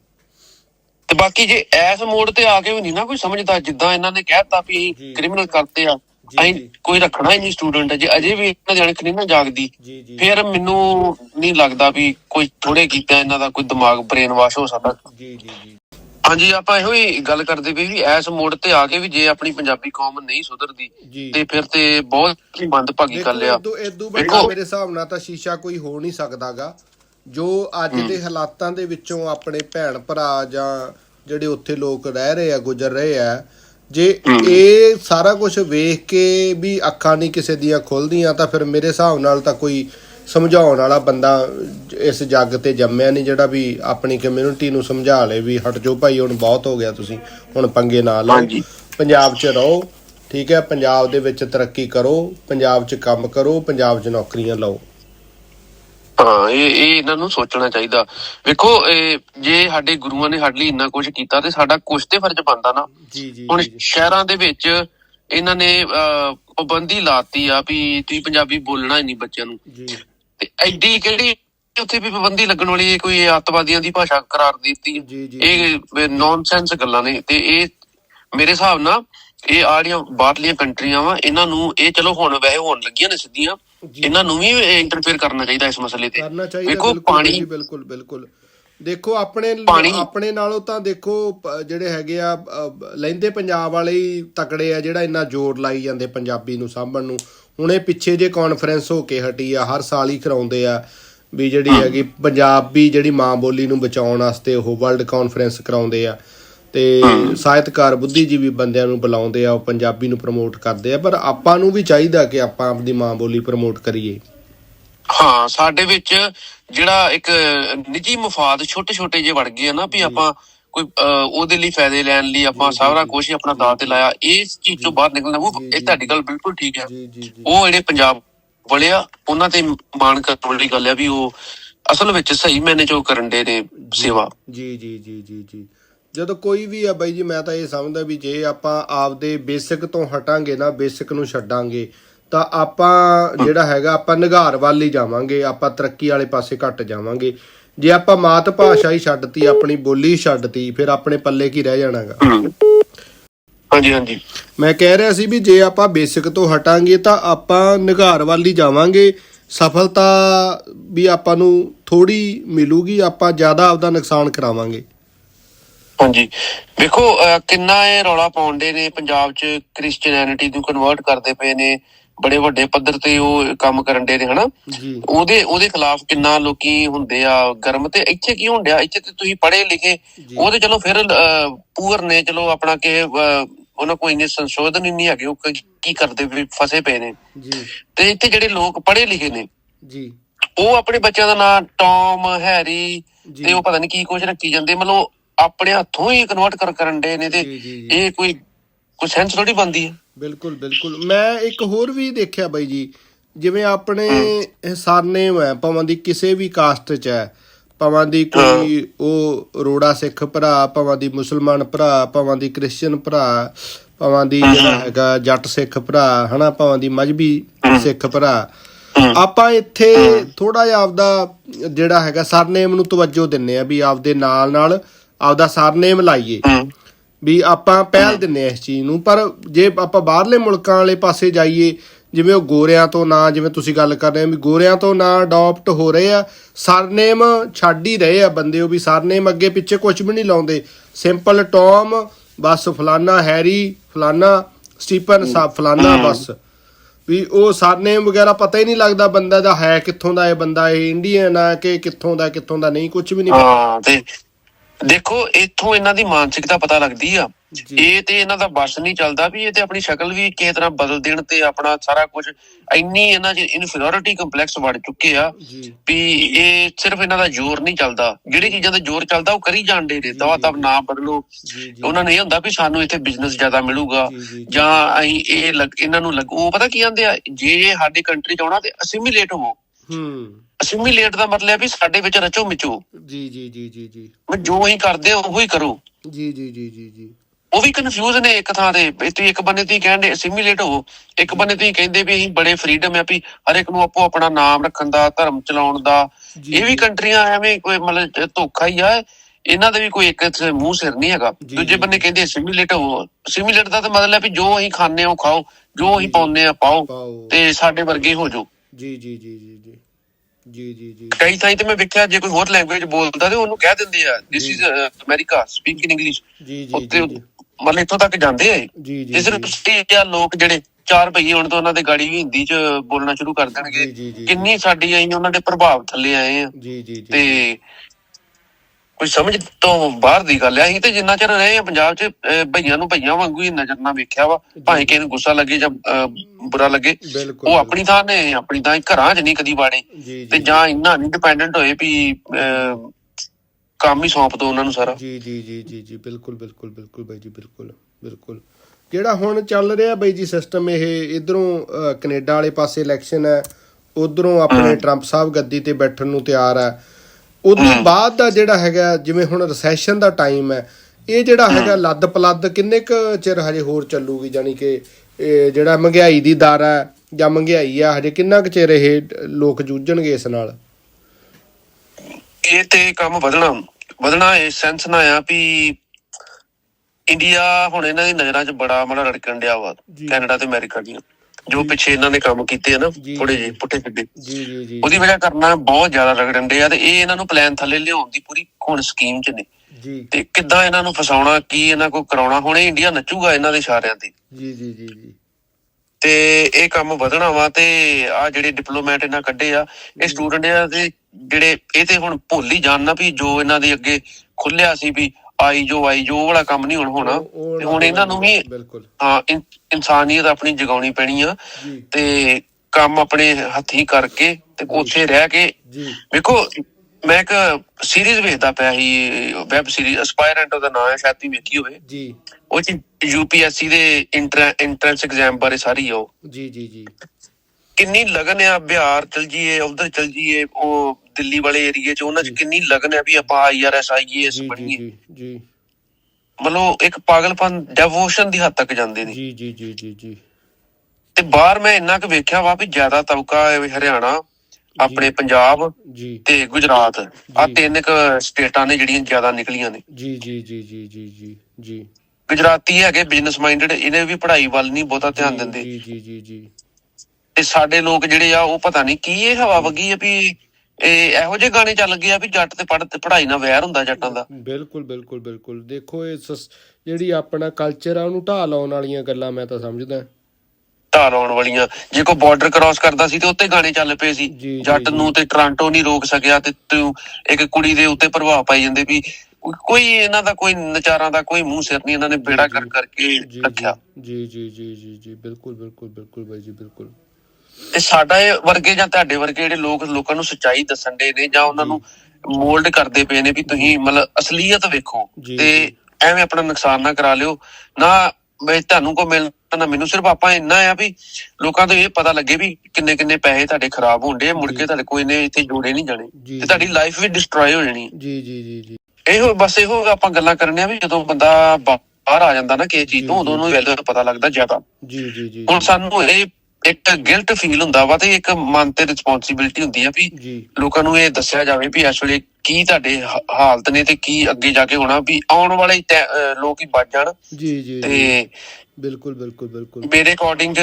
ਤੇ ਬਾਕੀ ਜੇ ਐਸ ਮੋੜ ਤੇ ਆ ਕੇ ਵੀ ਨਹੀਂ ਨਾ ਕੋਈ ਸਮਝਦਾ ਜਿੱਦਾਂ ਇਹਨਾਂ ਨੇ ਕਹਿਤਾ ਵੀ ਕ੍ਰਿਮੀਨਲ ਕਰਤੇ ਆ ਅਸੀਂ। ਕੋਈ ਰੱਖਣਾ ਹੀ ਨਹੀਂ ਸਟੂਡੈਂਟ ਜੇ ਅਜੇ ਵੀ ਇਹਨਾਂ ਨਹੀਂ ਨਾ ਜਾਗਦੀ। ਫਿਰ ਮੈਨੂੰ ਨਹੀਂ ਲੱਗਦਾ ਵੀ ਕੋਈ ਥੋੜੇ ਕੀਤਾ ਇਹਨਾਂ ਦਾ ਕੋਈ ਦਿਮਾਗ ਬ੍ਰੇਨ ਵਾਸ਼ ਹੋ ਸਕਦਾ। ਜੀ ਜੀ ਜੀ। ਹਾਂਜੀ ਆਪਾਂ ਇਹੋ ਹੀ ਗੱਲ ਕਰਦੇ ਵੀ ਵੀ ਐਸ ਮੋੜ ਤੇ ਆ ਕੇ ਵੀ ਜੇ ਆਪਣੀ ਪੰਜਾਬੀ ਕੌਮ ਨਹੀਂ ਸੁਧਰਦੀ ਤੇ ਫਿਰ ਤੇ ਬਹੁਤ ਹੀ ਮੰਦਭਾਗੀ ਗੱਲ ਆ। ਇਦੋਂ ਵੱਡਾ ਮੇਰੇ ਹਿਸਾਬ ਨਾਲ ਤਾਂ ਸ਼ੀਸ਼ਾ ਕੋਈ ਹੋ ਨਹੀਂ ਸਕਦਾਗਾ। ਜੋ ਅੱਜ ਦੇ ਹਾਲਾਤਾਂ ਦੇ ਵਿੱਚੋਂ ਆਪਣੇ ਭੈਣ ਭਰਾ ਜਾਂ ਜਿਹੜੇ ਉੱਥੇ ਲੋਕ ਰਹਿ ਰਹੇ ਆ ਗੁਜ਼ਰ ਰਹੇ ਆ ਜੇ ਇਹ ਸਾਰਾ ਕੁਝ ਵੇਖ ਕੇ ਵੀ ਅੱਖਾਂ ਨਹੀਂ ਕਿਸੇ ਦੀਆਂ ਖੁੱਲਦੀਆਂ ਤਾਂ ਫਿਰ ਮੇਰੇ ਹਿਸਾਬ ਨਾਲ ਤਾਂ ਕੋਈ ਸਮਝਾਉਣ ਵਾਲਾ ਬੰਦਾ ਇਸ ਜੱਗ ਤੇ ਜੰਮਿਆ ਨਹੀਂ ਜਿਹੜਾ ਵੀ ਆਪਣੀ ਕਮਿਊਨਿਟੀ ਨੂੰ ਸਮਝਾ ਲੇ ਵੀ ਹਟ ਜਾਓ ਭਾਈ ਹੁਣ ਬਹੁਤ ਹੋ ਗਿਆ ਤੁਸੀਂ ਹੁਣ ਪੰਗੇ ਨਾ ਲਓ। ਪੰਜਾਬ 'ਚ ਰਹੋ ਠੀਕ ਹੈ ਪੰਜਾਬ ਦੇ ਵਿੱਚ ਤਰੱਕੀ ਕਰੋ ਪੰਜਾਬ 'ਚ ਕੰਮ ਕਰੋ ਪੰਜਾਬ 'ਚ ਨੌਕਰੀਆਂ ਲਓ। ਹਾਂ ਇਹ ਇਹ ਇਹਨਾਂ ਨੂੰ ਸੋਚਣਾ ਚਾਹੀਦਾ। ਵੇਖੋ ਇਹ ਜੇ ਸਾਡੇ ਗੁਰੂਆਂ ਨੇ ਸਾਡੇ ਲਈ ਇੰਨਾ ਕੁਝ ਕੀਤਾ ਤੇ ਸਾਡਾ ਕੁਝ ਤੇ ਫਰਜ਼ ਬਣਦਾ ਨਾ। ਜੀ ਜੀ ਹੁਣ। ਸ਼ਹਿਰਾਂ ਦੇ ਵਿੱਚ ਇਹਨਾਂ ਨੇ ਪਾਬੰਦੀ ਲਾਤੀ ਆ ਵੀ ਤੁਸੀਂ ਪੰਜਾਬੀ ਬੋਲਣਾ ਹੀ ਨਹੀਂ ਬੱਚਿਆਂ ਨੂੰ। ਤੇ ਐਡੀ ਕਿਹੜੀ ਉੱਥੇ ਵੀ ਪਾਬੰਦੀ ਲੱਗਣ ਵਾਲੀ ਹੈ ਕੋਈ ਅੱਤਵਾਦੀਆਂ ਦੀ ਭਾਸ਼ਾ ਕਰਾਰ ਦਿੱਤੀ ਇਹ ਨੌਨਸੈਂਸ ਗੱਲਾਂ ਨੇ ਤੇ ਇਹ ਮੇਰੇ ਹਿਸਾਬ ਨਾਲ ਇਹ ਆੜੀਆਂ ਬਾਹਰਲੀਆਂ ਕੰਟਰੀਆਂ ਵਾ ਇਹਨਾਂ ਨੂੰ ਇਹ ਚਲੋ ਹੁਣ ਵੈਸੇ ਹੋਣ ਲੱਗੀਆਂ ਨੇ ਸਿੱਧੀਆਂ। ਇਹਨਾਂ ਨੂੰ ਵੀ ਇੰਟਰਫੇਅਰ ਕਰਨਾ ਚਾਹੀਦਾ ਇਸ ਮਸਲੇ ਤੇ। ਕਰਨਾ ਚਾਹੀਦਾ ਵੇਖੋ ਬਿਲਕੁਲ ਪਾਣੀ ਬਿਲਕੁਲ ਬਿਲਕੁਲ। ਦੇਖੋ ਆਪਣੇ ਪਾਣੀ- ਆਪਣੇ ਨਾਲੋਂ ਤਾਂ ਦੇਖੋ ਜਿਹੜੇ ਹੈਗੇ ਆ ਅ, ਲਹਿੰਦੇ ਪੰਜਾਬ ਵਾਲੇ ਹੀ ਤਕੜੇ ਆ ਜਿਹੜਾ ਇੰਨਾ ਜ਼ੋਰ ਲਾਈ ਜਾਂਦੇ ਪੰਜਾਬੀ ਨੂੰ ਸਾਂਭਣ ਨੂੰ। ਹੁਣ ਪਿੱਛੇ ਜੇ ਕਾਨਫਰੰਸ ਹੋ ਕੇ ਹਟੀ ਆ ਹਰ ਸਾਲ ਹੀ ਕਰਾਉਂਦੇ ਆ ਵੀ ਜਿਹੜੀ ਹੈਗੀ ਪੰਜਾਬੀ ਜਿਹੜੀ ਮਾਂ ਬੋਲੀ ਨੂੰ ਬਚਾਉਣ ਵਾਸਤੇ ਉਹ ਵਰਲਡ ਕਾਨਫਰੰਸ ਕਰਾਉਂਦੇ ਆ। ਤੇ ਸਾਹਿਤਕਾਰ ਬੁੱਧੀਜੀਵੀ ਬੰਦਿਆਂ ਨੂੰ ਬੁਲਾਉਂਦੇ ਆ ਉਹ ਪੰਜਾਬੀ ਨੂੰ ਪ੍ਰਮੋਟ ਕਰਦੇ ਆ ਪਰ ਆਪਾਂ ਨੂੰ ਵੀ ਚਾਹੀਦਾ ਕਿ ਆਪਾਂ ਆਪਣੀ ਮਾਂ ਬੋਲੀ ਪ੍ਰਮੋਟ ਕਰੀਏ। ਹਾਂ ਸਾਡੇ ਵਿੱਚ ਜਿਹੜਾ ਇੱਕ ਨਿੱਜੀ ਮਫਾਦ ਛੋਟੇ ਛੋਟੇ ਜਿਹੇ ਵੜ ਗਏ ਆ ਨਾ ਵੀ ਆਪਾਂ ਕੋਈ ਉਹਦੇ ਲਈ ਫਾਇਦੇ ਲੈਣ ਲਈ ਆਪਾਂ ਸਾਰਾ ਕੁਝ ਹੀ ਆਪਣਾ ਦਾਅ ਤੇ ਲਾਇਆ। ਇਸ ਚੀਜ਼ ਤੋਂ ਬਾਹਰ ਨਿਕਲਣਾ ਉਹ ਇਹ ਤੁਹਾਡੀ ਗੱਲ ਬਿਲਕੁਲ ਠੀਕ ਹੈ। ਉਹ ਜਿਹੜੇ ਪੰਜਾਬ ਵਾਲੇ ਆ ਉਹਨਾਂ ਤੇ ਮਾਣ ਕਰਨ ਵਾਲੀ ਗੱਲ ਆ ਵੀ ਉਹ ਅਸਲ ਵਿੱਚ ਸਹੀ ਮੈਨੇ ਜੋ ਕਰਨ ਦੇ ਨੇ ਸੇਵਾ। ਜੀ ਜੀ ਜੀ ਜੀ ਜੀ। ਜਦੋਂ ਕੋਈ ਵੀ ਆ ਬਾਈ ਜੀ ਮੈਂ ਤਾਂ ਇਹ ਸਮਝਦਾ ਵੀ ਜੇ ਆਪਾਂ ਆਪਦੇ ਬੇਸਿਕ ਤੋਂ ਹਟਾਂਗੇ ਨਾ ਬੇਸਿਕ ਨੂੰ ਛੱਡਾਂਗੇ ਤਾਂ ਆਪਾਂ ਜਿਹੜਾ ਹੈਗਾ ਆਪਾਂ ਨਿਗਾਰ ਵੱਲ ਹੀ ਜਾਵਾਂਗੇ ਆਪਾਂ ਤਰੱਕੀ ਵਾਲੇ ਪਾਸੇ ਘੱਟ ਜਾਵਾਂਗੇ। ਜੇ ਆਪਾਂ ਮਾਤ ਭਾਸ਼ਾ ਹੀ ਛੱਡਤੀ ਆਪਣੀ ਬੋਲੀ ਛੱਡਤੀ ਫਿਰ ਆਪਣੇ ਪੱਲੇ ਕੀ ਰਹਿ ਜਾਣਾਗਾ? ਹਾਂਜੀ ਹਾਂਜੀ। ਮੈਂ ਕਹਿ ਰਿਹਾ ਸੀ ਵੀ ਜੇ ਆਪਾਂ ਬੇਸਿਕ ਤੋਂ ਹਟਾਂਗੇ ਤਾਂ ਆਪਾਂ ਨਿਗਾਰ ਵੱਲ ਹੀ ਜਾਵਾਂਗੇ। ਸਫਲਤਾ ਵੀ ਆਪਾਂ ਨੂੰ ਥੋੜੀ ਮਿਲੂਗੀ ਆਪਾਂ ਜ਼ਿਆਦਾ ਆਪਦਾ ਨੁਕਸਾਨ ਕਰਾਵਾਂਗੇ। ਹਾਂਜੀ। ਵੇਖੋ ਕਿੰਨਾ ਇਹ ਰੌਲਾ ਪਾਉਂਦੇ ਨੇ ਪੰਜਾਬ 'ਚ ਕ੍ਰਿਸਚੀਅਨਿਟੀ ਨੂੰ ਕਨਵਰਟ ਕਰਦੇ ਪਏ ਨੇ। ਬੜੇ ਵੱਡੇ ਪੱਧਰ ਤੇ ਉਹ ਕੰਮ ਕਰਨ ਦੇ ਨੇ ਹਨਾ ਉਹਦੇ ਉਹਦੇ ਖਿਲਾਫ ਕਿੰਨਾ ਲੋਕੀ ਹੁੰਦੇ ਆ ਗਰਮ ਤੇ ਇੱਥੇ ਕੀ ਹੁੰਦਿਆ ਇੱਥੇ ਤੇ ਤੁਸੀਂ ਪੜ੍ਹੇ ਲਿਖੇ। ਉਹਦੇ ਚਲੋ ਫਿਰ ਪੂਰ ਨੇ ਚਲੋ ਆਪਣਾ ਕਿ ਉਹਨਾਂ ਕੋਈ ਇੰਨੇ ਸੰਸ਼ੋਧਨ ਹੀ ਨਹੀਂ ਹੈਗੇ ਉਹ ਕੀ- ਕਰਦੇ ਵੀ ਫਸੇ ਪਏ ਨੇ ਜੀ ਤੇ ਇੱਥੇ ਜਿਹੜੇ ਲੋਕ ਪੜ੍ਹੇ ਲਿਖੇ ਨੇ ਜੀ ਉਹ ਆਪਣੇ ਬੱਚਿਆਂ ਦਾ ਨਾਂ ਟੌਮ ਹੈਰੀ। ਤੇ ਉਹ ਪਤਾ ਨਹੀਂ ਕੀ ਕੁਝ ਰੱਖੀ ਜਾਂਦੇ ਮਤਲਬ ਆਪਣੇ ਹੱਥੋਂ ਹੀ ਕਨਵਰਟ ਕਰ ਕਰਨ ਦੇ ਨੇ ਤੇ। ਇਹ ਕੋਈ ਕੋਈ ਸੈਂਸ ਥੋੜੀ ਬੰਦੀ ਹੈ। ਬਿਲਕੁਲ ਬਿਲਕੁਲ। ਮੈਂ ਇੱਕ ਹੋਰ ਵੀ ਦੇਖਿਆ ਬਾਈ ਜੀ ਜਿਵੇਂ ਆਪਣੇ ਸਰਨੇਮ ਹੈ ਭਾਵੇਂ ਦੀ ਕਿਸੇ ਵੀ ਕਾਸਟ ਚ ਹੈ ਭਾਵੇਂ ਦੀ ਕੋਈ ਉਹ ਰੋੜਾ ਸਿੱਖ ਭਰਾ ਭਾਵੇਂ ਦੀ ਮੁਸਲਮਾਨ ਭਰਾ ਭਾਵੇਂ ਦੀ ਕ੍ਰਿਸਚੀਅਨ ਭਰਾ ਭਾਵੇਂ ਦੀ ਜਿਹੜਾ ਹੈਗਾ ਜੱਟ ਸਿੱਖ ਭਰਾ ਹਨਾ ਭਾਵੇਂ ਦੀ ਮਜਬੀ ਸਿੱਖ ਭਰਾ। ਆਪਾਂ ਇੱਥੇ ਥੋੜਾ ਜਿਹਾ ਆਪਦਾ ਜਿਹੜਾ ਹੈਗਾ ਸਰਨੇਮ ਨੂੰ ਤਵੱਜੋ ਦਿੰਨੇ ਆ ਵੀ ਆਪਦੇ ਨਾਲ ਨਾਲ ਆਪਦਾ ਸਰਨੇਮ ਲਾਈਏ। ਵੀ ਆਪਾਂ ਪਹਿਲ ਦਿੰਨੇ ਆ ਇਸ ਚੀਜ਼ ਨੂੰ, ਪਰ ਜੇ ਆਪਾਂ ਬਾਹਰਲੇ ਮੁਲਕਾਂ ਵਾਲੇ ਪਾਸੇ ਜਾਈਏ, ਜਿਵੇਂ ਉਹ ਗੋਰਿਆਂ ਤੋਂ ਨਾਂ, ਜਿਵੇਂ ਤੁਸੀਂ ਗੱਲ ਕਰ ਰਹੇ ਹੋ ਵੀ ਗੋਰਿਆਂ ਤੋਂ ਨਾਂ ਅਡਾਪਟ ਹੋ ਰਹੇ ਆ ਸਰਨੇਮ ਛੱਡ ਹੀ ਰਹੇ ਆ ਬੰਦੇ ਉਹ ਵੀ ਸਰਨੇਮ ਅੱਗੇ ਪਿੱਛੇ ਕੁਝ ਵੀ ਨਹੀਂ ਲਾਉਂਦੇ। ਸਿੰਪਲ ਟੌਮ ਬਸ ਫਲਾਨਾ ਹੈਰੀ ਫਲਾਨਾ ਸਟੀਫਨ ਸਾ ਫਲਾਨਾ ਬਸ। ਵੀ ਉਹ ਸਰਨੇਮ ਵਗੈਰਾ ਪਤਾ ਹੀ ਨਹੀਂ ਲੱਗਦਾ ਬੰਦਾ ਦਾ ਹੈ ਕਿੱਥੋਂ ਦਾ ਇਹ ਬੰਦਾ ਇਹ ਇੰਡੀਅਨ ਆ ਕਿ ਕਿੱਥੋਂ ਦਾ ਕਿੱਥੋਂ ਦਾ ਨਹੀਂ ਕੁਝ ਵੀ ਨਹੀਂ ਹਾਂ, ਤੇ ਦੇਖੋ ਇੱਥੋਂ ਇਹਨਾਂ ਦੀ ਮਾਨਸਿਕਤਾ ਪਤਾ ਲੱਗਦੀ ਆ। ਇਹ ਤੇ ਇਹਨਾਂ ਦਾ ਬਸ ਨਹੀਂ ਚੱਲਦਾ ਵੀ ਇਹ ਤੇ ਆਪਣੀ ਸ਼ਕਲ ਵੀ ਕਿਸੇ ਤਰ੍ਹਾਂ ਬਦਲ ਦੇਣ ਤੇ ਆਪਣਾ ਸਾਰਾ ਕੁਝ ਇੰਨੀ ਇਹਨਾਂ 'ਚ ਇਨਫੀਰੀਅਰਿਟੀ ਕੰਪਲੈਕਸ ਵੜ ਚੁੱਕੇ ਆ ਵੀ ਇਹ ਸਿਰਫ ਇਹਨਾਂ ਦਾ ਜ਼ੋਰ ਨਹੀਂ ਚੱਲਦਾ। ਜਿਹੜੀ ਚੀਜ਼ਾਂ ਤੇ ਜ਼ੋਰ ਚੱਲਦਾ ਉਹ ਕਰੀ ਜਾਂਦੇ ਨੇ। ਦਵਾ ਦਵ ਨਾ ਬਦਲੋ। ਉਹਨਾਂ ਨੂੰ ਇਹ ਹੁੰਦਾ ਵੀ ਸਾਨੂੰ ਇੱਥੇ ਬਿਜ਼ਨਸ ਜ਼ਿਆਦਾ ਮਿਲੂਗਾ। ਜੀ, ਅਸੀਂ ਇਹ ਇਹਨਾਂ ਨੂੰ ਲੱਗ ਉਹ ਪਤਾ ਕੀ ਆਂਦੇ ਆ? ਜੇ ਸਾਡੀ ਕੰਟਰੀ ਚ ਆਉਣਾ ਤੇ ਅਸਿਮੀਲੇਟ ਹੋਵੋ। ਹੂੰ। ਅਸਿਮੀਲੇਟ ਦਾ ਮਤਲਬ ਹੈ ਵੀ ਸਾਡੇ ਵਿੱਚ ਰਚੋ ਮਿਚੋ। ਜੀ ਜੀ ਜੀ ਜੀ ਜੀ। ਜੋ ਅਸੀਂ ਕਰਦੇ ਉਹੀ ਕਰੋ। ਜੀ ਜੀ ਜੀ ਜੀ ਜੀ। ਉਹ ਵੀ ਕਨਫਿਊਜ਼ ਨੇ ਇੱਕ ਥਾਂ ਤੇ। ਤੁਸੀਂ ਇੱਕ ਬੰਨੇ ਤੁਸੀਂ ਕਹਿੰਦੇ ਅਸਿਮੀਲੇਟ ਹੋਵੋ ਇੱਕ ਬੰਨੇ ਤੁਸੀਂ ਕਹਿੰਦੇ ਵੀ ਅਸੀਂ ਬੜੇ ਫਰੀडम ਆ ਵੀ ਹਰ ਇੱਕ ਨੂੰ ਆਪੋ ਆਪਣਾ ਨਾਮ ਰੱਖਣ ਦਾ ਧਰਮ ਚਲਾਉਣ ਦਾ। ਇਹ ਵੀ। ਕੰਟਰੀਆਂ ਐਵੇਂ ਕੋਈ ਮਤਲਬ ਧੋਖਾ ਹੀ ਆ। ਇਹਨਾਂ ਦਾ ਵੀ ਕੋਈ ਇੱਕ ਮੂੰਹ ਸਿਰ ਨਹੀਂ ਹੈਗਾ। ਦੂਜੇ ਬੰਨੇ ਕਹਿੰਦੇ ਅਸਿਮੀਲੇਟ ਹੋਵੋ ਅਸਿਮੀਲੇਟ ਦਾ ਤਾਂ ਮਤਲਬ ਹੈ ਵੀ ਜੋ ਅਸੀਂ ਖਾਂਦੇ ਆ ਖਾਓ ਜੋ ਅਸੀਂ ਪਾਉਂਦੇ ਆ ਪਾਓ ਪਾਓ। ਤੇ ਸਾਡੇ ਵਰਗੇ ਹੋ ਜਾਓ। ਜੀ ਜੀ ਜੀ ਜੀ ਜੀ। ਜੀ ਜੀ ਜੀ। ਕਈ ਥਾਈਂ ਤੇ ਮੈਂ ਵੇਖਿਆ ਜੇ ਕੋਈ ਹੋਰ ਲੈਂਗੁਏਜ ਬੋਲਦਾ ਤੇ ਉਹਨੂੰ ਕਹਿ ਦਿੰਦੇ ਆ this is America speak in English ਜੀ ਜੀ ਜੀ ਮਤਲਬ ਇੱਥੋਂ ਤੱਕ ਜਾਂਦੇ ਆ। ਜੀ ਜੀ ਇਸ ਰਸਤੇ ਲੋਕ ਜਿਹੜੇ ਚਾਰ ਭਈਏ ਹੁਣ ਤੋਂ ਉਹਨਾਂ ਦੇ ਗਾੜੀ ਵੀ ਹਿੰਦੀ ਚ ਬੋਲਣਾ ਸ਼ੁਰੂ ਕਰ ਦੇਣਗੇ। ਕਿੰਨੀ ਸਾਡੀ ਆਈ ਉਹਨਾਂ ਦੇ ਪ੍ਰਭਾਵ ਥੱਲੇ ਆਏ ਆ। ਜੀ ਜੀ ਜੀ। ਤੇ ਕੋਈ ਸਮਝ ਤੋਂ ਬਾਹਰ ਦੀ ਗੱਲ ਆ ਅਸੀਂ ਤੇ ਜਿੰਨਾ ਚਿਰ ਰਹੇ ਆ ਪੰਜਾਬ ਚ ਭਈਆਂ ਨੂੰ ਭਈਆਂ ਵਾਂਗੂ ਹੀ ਨਜ਼ਰ ਨਾਲ ਵੇਖਿਆ ਵਾ ਭਾਵੇਂ ਕਿਸੇ ਨੂੰ ਗੁੱਸਾ ਲੱਗੇ ਜਾਂ ਬੁਰਾ ਲੱਗੇ ਉਹ ਆਪਣੀ ਥਾਂ ਨੇ ਆਪਣੀ ਥਾਂ ਘਰਾਂ 'ਚ ਨਹੀਂ ਕਦੀ ਜੀ ਤੇ ਜੀ। ਇੰਨਾ ਨਹੀਂ ਡਿਪੈਂਡੈਂਟ ਹੋਏ ਵੀ ਕੰਮ ਹੀ ਸੌਂਪ ਦੋ ਉਹਨਾਂ ਨੂੰ ਸਾਰਾ। ਜੀ ਜੀ ਜੀ ਜੀ ਜੀ ਬਿਲਕੁਲ ਬਿਲਕੁਲ ਬਿਲਕੁਲ ਬਾਈ ਜੀ ਬਿਲਕੁਲ ਬਿਲਕੁਲ। ਜਿਹੜਾ ਹੁਣ ਚੱਲ ਰਿਹਾ ਬਾਈ ਜੀ ਸਿਸਟਮ ਇਹ? ਇਧਰੋਂ ਕੈਨੇਡਾ ਵਾਲੇ ਪਾਸੇ ਇਲੈਕਸ਼ਨ ਹੈ ਉਧਰੋਂ ਆਪਣੇ ਟਰੰਪ ਸਾਹਿਬ ਗੱਦੀ ਤੇ ਬੈਠਣ ਨੂੰ ਤਿਆਰ ਹੈ। ਉਦੋਂ ਬਾਅਦ ਦਾ ਜਿਹੜਾ ਹੈਗਾ ਜਿਵੇਂ ਹੁਣ ਰੈਸੈਸ਼ਨ ਦਾ ਟਾਈਮ ਹੈ ਇਹ ਜਿਹੜਾ ਹੈਗਾ ਲੱਦ ਪਲੱਦ ਕਿੰਨੇ ਕੁ ਚਿਰ ਹਜੇ ਹੋਰ ਚੱਲੂਗੀ? ਜਾਨੀ ਕਿ ਇਹ ਜਿਹੜਾ ਮਹਿੰਗਾਈ ਦੀ ਦਰ ਹੈ ਜਾਂ ਮਹਿੰਗਾਈ ਆ ਹਜੇ ਕਿੰਨਾ ਕੁ ਚਿਰ ਇਹ ਲੋਕ ਜੂਝਣਗੇ ਇਸ ਨਾਲ? ਇਹ ਤੇ ਕੰਮ ਵਧਣਾ ਵਧਣਾ ਇਸ ਸੈਂਸ ਨਾਲ ਆ ਵੀ ਇੰਡੀਆ ਹੁਣ ਇਹਨਾਂ ਦੀ ਨਜ਼ਰਾਂ 'ਚ ਬੜਾ ਮਤਲਬ ਰੜਕਣ ਡਿਆ ਵਾ। ਕੈਨੇਡਾ ਤੇ ਅਮਰੀਕਾ ਦੀਆਂ। ਜੋ ਪਿੱਛੇ ਇਹਨਾਂ ਨੇ ਕੰਮ ਕੀਤੇ ਆ ਨਾ। ਥੋੜੇ ਜਿਹੇ ਪੁੱਠੇ ਸਿੱਧੇ। ਜੀ ਜੀ ਜੀ ਉਹਦੀ ਵਜ੍ਹਾ ਕਰਨਾ ਬਹੁਤ ਜ਼ਿਆਦਾ ਰਗੜਨ ਡਿਆ ਤੇ ਇਹ ਇਹਨਾਂ ਨੂੰ ਪਲਾਨ ਥੱਲੇ ਲਿਆਉਣ ਦੀ ਪੂਰੀ ਹੁਣ ਸਕੀਮ 'ਚ ਨੇ। ਜੀ। ਤੇ ਕਿੱਦਾਂ ਇਹਨਾਂ ਨੂੰ ਫਸਾਉਣਾ ਕੀ ਇਹਨਾਂ ਕੋ ਕਰਾਉਣਾ ਹੁਣ ਇੰਡੀਆ ਨੱਚੂਗਾ ਇਹਨਾਂ ਦੇ ਇਸ਼ਾਰਿਆਂ ਤੇ। ਜੀ ਜੀ ਜੀ ਜੀ। ਤੇ ਇਹ ਕੰਮ ਵਧਣਾ ਵਾ ਤੇ ਆ ਜਿਹੜੇ ਡਿਪਲੋਮੈਟ ਇਹਨਾਂ ਕੱਢੇ ਆ ਇਹ ਸਟੂਡੈਂਟ ਆ ਤੇ ਜਿਹੜੇ ਇਹ ਤੇ ਹੁਣ ਭੁੱਲ ਹੀ ਜਾਣ ਨਾ ਵੀ ਜੋ ਇਹਨਾਂ ਦੇ ਅੱਗੇ ਖੁੱਲਿਆ ਸੀ ਵੀ ਆਈ ਜੋ ਆਈ ਜੋ ਉਹ ਵਾਲਾ ਕੰਮ ਨਹੀਂ ਹੁਣ ਤੇ ਹੁਣ ਇਹਨਾਂ ਨੂੰ ਵੀ ਬਿਲਕੁਲ। ਹਾਂ ਇਨ- ਇਨਸਾਨੀਅਤ ਆਪਣੀ ਜਗਾਉਣੀ ਪੈਣੀ ਆ। ਤੇ ਕੰਮ ਆਪਣੇ ਹੱਥੀਂ ਕਰਕੇ ਤੇ ਉੱਥੇ ਰਹਿ ਕੇ। ਵੇਖੋ ਮੈਂ ਇੱਕ ਸੀਰੀਜ਼ ਵੇਖਦਾ ਪਿਆ ਸੀ ਵੈਬ ਸੀਰੀਜ਼ ਐਸਪਾਇਰੈਂਟ ਉਹਦਾ ਨਾਮ ਹੈ ਸ਼ਾਇਦ ਤੁਸੀਂ ਵੇਖੀ ਹੋਵੇ। ਜੀ। ਉਹ ਚ ਯੂਪੀਐਸਸੀ ਦੇ ਇੰਟਰੈਂਸ ਐਗਜ਼ਾਮ ਬਾਰੇ ਸਾਰੀ ਉਹ। ਜੀ ਜੀ ਜੀ। ਕਿੰਨੀ ਲਗਨ ਆ ਬਿਹਾਰ ਚਲ ਜੀਏ ਉਧਰ ਚਲ ਜੀਏ ਉਹ ਦਿੱਲੀ ਵਾਲੇ ਏਰੀਏ ਚ ਉਹਨਾਂ ਚ। ਕਿੰਨੀ ਲਗਨ ਆ ਵੀ ਆਪਾਂ ਆਈਆਰਐਸ ਆਈਏਐਸ ਬਣੀਏ ਜੀ ਜੀ ਮਤਲਬ ਇੱਕ ਪਾਗਲਪਨ ਡੈਵੋਸ਼ਨ ਦੀ ਹੱਦ ਤੱਕ ਜਾਂਦੇ ਨੇ ਜੀ ਜੀ ਜੀ ਜੀ ਜੀ ਤੇ ਬਾਹਰ ਮੈਂ ਇੰਨਾ ਕੁ ਵੇਖਿਆ ਵਾ ਵੀ ਜ਼ਿਆਦਾ ਤਬਕਾ ਹੈ ਹਰਿਆਣਾ ਆਪਣੇ ਪੰਜਾਬ ਜੀ ਤੇ ਗੁਜਰਾਤ ਆ। ਤਿੰਨ ਕੁ ਸਟੇਟਾਂ ਨੇ ਜਿਹੜੀਆਂ ਜ਼ਿਆਦਾ ਨਿਕਲੀਆਂ ਨੇ ਜੀ ਜੀ ਜੀ ਜੀ ਜੀ ਜੀ ਜੀ ਗੁਜਰਾਤੀ ਹੈਗੇ ਬਿਜ਼ਨਸ ਮਾਈਂਡਡ ਇਹਨੇ ਵੀ ਪੜ੍ਹਾਈ ਵੱਲ ਨਹੀਂ ਬਹੁਤਾ ਧਿਆਨ ਦਿੰਦੇ ਜੀ ਜੀ ਜੀ ਜੀ ਤੇ ਸਾਡੇ ਲੋਕ ਜਿਹੜੇ ਆ ਉਹ ਪਤਾ ਨਹੀਂ ਕੀ ਇਹ ਹਵਾ ਵਗੀ ਆ ਵੀ ਇਹ ਇਹੋ ਜਿਹੇ ਗਾਣੇ ਚੱਲ ਗਏ ਆ ਵੀ ਜੱਟ ਤੇ ਪੜ੍ਹ ਤੇ ਪੜ੍ਹਾਈ ਨਾਲ ਵੈਰ ਹੁੰਦਾ ਜੱਟਾਂ ਦਾ। ਬਿਲਕੁਲ ਬਿਲਕੁਲ ਬਿਲਕੁਲ। ਦੇਖੋ ਇਹ ਜਿਹੜੀ ਆਪਣਾ ਕਲਚਰ ਆ ਉਹਨੂੰ ਢਾਹ ਲਾਉਣ ਵਾਲੀਆਂ ਗੱਲਾਂ ਮੈਂ ਤਾਂ ਸਮਝਦਾ। ਢਾਲ ਲਾਉਣ ਵਾਲੀਆਂ। ਜੇ ਕੋਈ ਬਾਰਡਰ ਕ੍ਰਾਸ ਕਰਦਾ ਸੀ ਤੇ ਉੱਤੇ ਗਾਣੇ ਚੱਲ ਪਏ ਸੀ। ਜੱਟ। ਨੂੰ ਤੇ ਟ੍ਰਾਂਟੋ ਨਹੀਂ ਰੋਕ ਸਕਿਆ ਤੇ ਇੱਕ ਕੁੜੀ ਦੇ ਉੱਤੇ ਪ੍ਰਭਾਵ ਪਾਈ ਜਾਂਦੇ ਵੀ ਕੋਈ ਇਹਨਾਂ ਦਾ ਕੋਈ ਨਚਾਰਾਂ ਦਾ ਕੋਈ ਮੂੰਹ ਸਿਰ ਨਹੀਂ ਇਹਨਾਂ ਨੇ ਬੇੜਾ ਕਰ ਕਰਕੇ ਰੱਖਿਆ। ਜੀ ਜੀ ਜੀ ਜੀ ਜੀ। ਬਿਲਕੁਲ ਬਿਲਕੁਲ ਬਿਲਕੁਲ ਬਾਈ ਜੀ ਬਿਲਕੁਲ। ਤੇ ਸਾਡਾ ਇਹ ਵਰਗੇ ਜਾਂ ਤੁਹਾਡੇ ਵਰਗੇ ਜਿਹੜੇ ਲੋਕ ਲੋਕਾਂ ਨੂੰ ਸੱਚਾਈ ਦੱਸਣ ਦੇ ਨੇ ਜਾਂ ਉਹਨਾਂ ਨੂੰ ਮੋਲਡ ਕਰਦੇ ਪਏ ਨੇ ਵੀ ਤੁਸੀਂ ਮਤਲਬ ਅਸਲੀਅਤ ਵੇਖੋ ਤੇ। ਐਵੇਂ ਆਪਣਾ ਨੁਕਸਾਨ ਨਾ ਕਰਾ ਲਿਓ। ਨਾ ਮੈਂ ਤੁਹਾਨੂੰ ਕੋ ਮਿਲਣਾ ਨਾ ਮੈਨੂੰ ਸਿਰਫ ਆਪਾਂ ਇੰਨਾ ਆ ਵੀ ਲੋਕਾਂ ਤੋਂ ਇਹ ਪਤਾ ਲੱਗੇ ਵੀ ਕਿੰਨੇ ਕਿੰਨੇ ਪੈਸੇ ਤੁਹਾਡੇ ਖਰਾਬ ਹੁੰਦੇ ਆ ਮੁੜ। ਕੇ ਤੁਹਾਡੇ ਕੋਈ ਨੇ ਇੱਥੇ ਜੋੜੇ ਨਹੀਂ ਜਾਣੇ ਤੇ ਤੁਹਾਡੀ ਲਾਈਫ ਵੀ ਡਿਸਟਰੋਏ ਹੋ ਜਾਣੀ। ਜੀ ਜੀ ਜੀ ਜੀ। ਇਹੋ ਬਸ ਇਹੋ ਆਪਾਂ ਗੱਲਾਂ ਕਰਨੀਆਂ ਵੀ ਜਦੋਂ ਬੰਦਾ ਬਾਹਰ ਆ ਜਾਂਦਾ ਨਾ ਕਿਸੇ ਚੀਜ਼ ਤੋਂ ਉਦੋਂ ਉਹਨੂੰ ਵੈਲਿਊ ਪਤਾ ਲੱਗਦਾ ਜ਼ਿਆਦਾ। ਜੀ ਜੀ ਜੀ। ਹੁਣ ਸਾਨੂੰ ਇਹ ਇੱਕ ਗਿਲਟ ਫੀਲ ਹੁੰਦਾ ਵਾ ਤੇ ਇੱਕ ਮਨ ਤੇ ਰਿਸਪੌਂਸਿਬਿਲਟੀ ਹੁੰਦੀ ਆ ਵੀ ਲੋਕਾਂ ਨੂੰ ਇਹ ਦੱਸਿਆ ਜਾਵੇ ਵੀ ਇਸ ਵੇਲੇ ਕੀ ਤੁਹਾਡੇ ਹਾਲਤ ਨੇ ਤੇ ਕੀ ਅੱਗੇ ਜਾ ਕੇ ਹੋਣਾ ਵੀ ਆਉਣ ਵਾਲੇ ਲੋਕ ਹੀ ਬਚ ਜਾਣ। ਜੀ ਜੀ ਤੇ ਬਿਲਕੁਲ ਬਿਲਕੁਲ ਬਿਲਕੁਲ। ਮੇਰੇ ਅਕੋਰਡਿੰਗ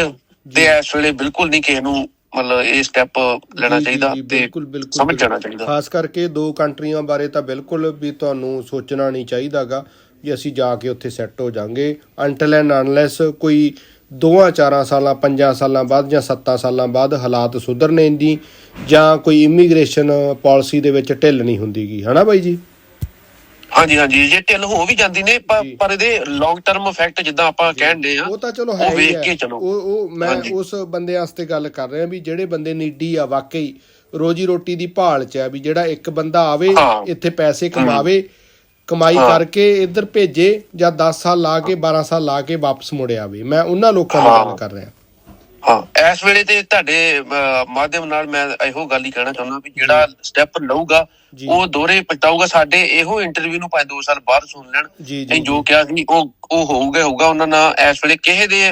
ਤੇ ਇਸ ਵੇਲੇ ਬਿਲਕੁਲ ਨਹੀਂ ਕਿਸੇ ਨੂੰ ਮਤਲਬ ਇਹ ਸਟੈਪ ਲੈਣਾ ਚਾਹੀਦਾ ਤੇ ਬਿਲਕੁਲ ਬਿਲਕੁਲ ਸਮਝ ਜਾਣਾ। ਚਾਹੀਦਾ। ਖਾਸ ਕਰਕੇ ਦੋ ਕੰਟਰੀਆਂ ਬਾਰੇ ਤਾਂ ਬਿਲਕੁਲ ਵੀ ਤੁਹਾਨੂੰ ਸੋਚਣਾ ਨਹੀਂ ਚਾਹੀਦਾਗਾ ਵੀ ਅਸੀਂ ਜਾ ਕੇ ਉੱਥੇ ਸੈੱਟ ਹੋ ਜਾਾਂਗੇ। ਅੰਟਲ ਐਂਡ ਅਨਲੈਸ ਕੋਈ ਦੋਆਂ ਚਾਰਾਂ ਸਾਲਾਂ ਪੰਜਾਂ ਸਾਲਾਂ ਬਾਅਦ ਜਾਂ ਸੱਤਾਂ ਸਾਲਾਂ ਬਾਅਦ ਹਾਲਾਤ ਸੁਧਰਨੇ ਦੀ ਜਾਂ ਕੋਈ ਇਮੀਗ੍ਰੇਸ਼ਨ ਪਾਲਿਸੀ ਦੇ ਵਿੱਚ ਢਿੱਲ ਨਹੀਂ ਹੁੰਦੀਗੀ ਹਨਾ ਬਾਈ ਜੀ ਹਾਂਜੀ ਹਾਂਜੀ ਜੇ ਢਿੱਲ ਹੋ ਵੀ ਜਾਂਦੀ ਨੇ ਪਰ ਇਹਦੇ ਲੌਂਗ ਟਰਮ ਇਫੈਕਟ ਜਿੱਦਾਂ ਆਪਾਂ ਕਹਿੰਦੇ ਆ ਉਹ ਤਾਂ ਚਲੋ ਹੈ ਉਹ ਵੇਖ। ਕੇ ਚਲੋ। ਉਹ ਉਹ ਮੈਂ। ਉਸ ਬੰਦੇ ਵਾਸਤੇ ਗੱਲ ਕਰ ਰਿਹਾ ਵੀ ਜਿਹੜੇ ਬੰਦੇ ਨੀਡੀ ਆ ਵਾਕਈ ਰੋਜੀ ਰੋਟੀ ਦੀ ਭਾਲ ਚ ਆ ਵੀ ਜਿਹੜਾ ਇੱਕ ਬੰਦਾ ਆਵੇ। ਇੱਥੇ ਪੈਸੇ ਕਮਾਵੇ ਕਮਾਈ। ਕਰਕੇ ਇੱਧਰ ਭੇਜੇ ਜਾਂ 10 ਸਾਲ ਲਾ ਕੇ 12 ਸਾਲ ਲਾ ਕੇ ਵਾਪਸ ਮੁੜ ਆਵੇ ਮੈਂ ਉਹਨਾਂ ਲੋਕਾਂ ਦੀ। ਗੱਲ ਕਰ ਰਿਹਾ ਹਾਂ। ਇਸ ਵੇਲੇ ਤੇ ਤੁਹਾਡੇ ਮਾਧਿਅਮ ਨਾਲ ਮੈਂ ਇਹੋ ਗੱਲ ਹੀ ਕਹਿਣਾ ਚਾਹੁੰਦਾ ਵੀ ਜਿਹੜਾ ਸਟੈਪ ਲਊਗਾ। ਉਹ ਦੋਹਰੇ ਪਛਤਾਊਗਾ ਸਾਡੇ ਇਹੋ ਇੰਟਰਵਿਊ ਨੂੰ ਭਾਵੇਂ 2 ਸਾਲ ਬਾਅਦ ਸੁਣ ਲੈਣ। ਜੀ ਜੀ ਕਿਹਾ ਸੀ ਉਹ ਉਹ ਹੋਊਗਾ ਹੋਊਗਾ। ਉਹਨਾਂ ਨਾਲ ਇਸ ਵੇਲੇ ਕਿਸੇ ਦੇ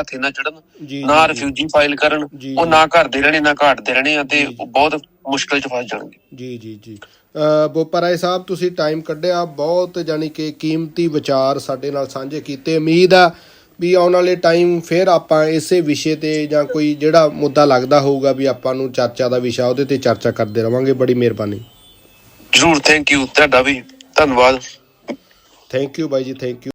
ਹੱਥੇ ਨਾ ਚੜਨ ਨਾ ਰਿਫਿਊਜੀ ਫਾਈਲ ਕਰਨ ਉਹ। ਨਾ ਘਰ ਦੇ ਰਹਿਣੇ ਨਾ ਘਾਟ ਦੇ ਰਹਿਣੇ ਆ ਤੇ ਜੀ, ਜੀ। ਉਹ ਬਹੁਤ ਮੁਸ਼ਕਲ ਚ ਫਸ ਜਾਣਗੇ। ਜੀ ਜੀ ਜੀ। ਅ, ਬੋਪਾ ਰਾਏ ਸਾਹਿਬ ਤੁਸੀਂ ਟਾਈਮ ਕੱਢਿਆ। ਬਹੁਤ ਜਾਨੀ ਕਿ ਕੀਮਤੀ ਵਿਚਾਰ ਸਾਡੇ ਨਾਲ ਸਾਂਝੇ ਕੀਤੇ। ਉਮੀਦ ਆ ਵੀ ਆਉਣ ਵਾਲੇ ਟਾਈਮ ਫਿਰ ਆਪਾਂ ਇਸੇ ਵਿਸ਼ੇ ਤੇ ਜਾਂ ਕੋਈ ਜਿਹੜਾ ਮੁੱਦਾ ਲੱਗਦਾ ਹੋਊਗਾ ਵੀ ਆਪਾਂ ਨੂੰ ਚਰਚਾ ਦਾ ਵਿਸ਼ਾ ਉਹਦੇ ਤੇ ਚਰਚਾ ਕਰਦੇ ਰਵਾਂਗੇ। ਬੜੀ ਮਿਹਰਬਾਨੀ। ਜਰੂਰ ਥੈਂਕ ਯੂ ਤੁਹਾਡਾ ਵੀ ਧੰਨਵਾਦ। ਥੈਂਕ ਯੂ ਬਾਈ ਜੀ ਥੈਂਕ ਯੂ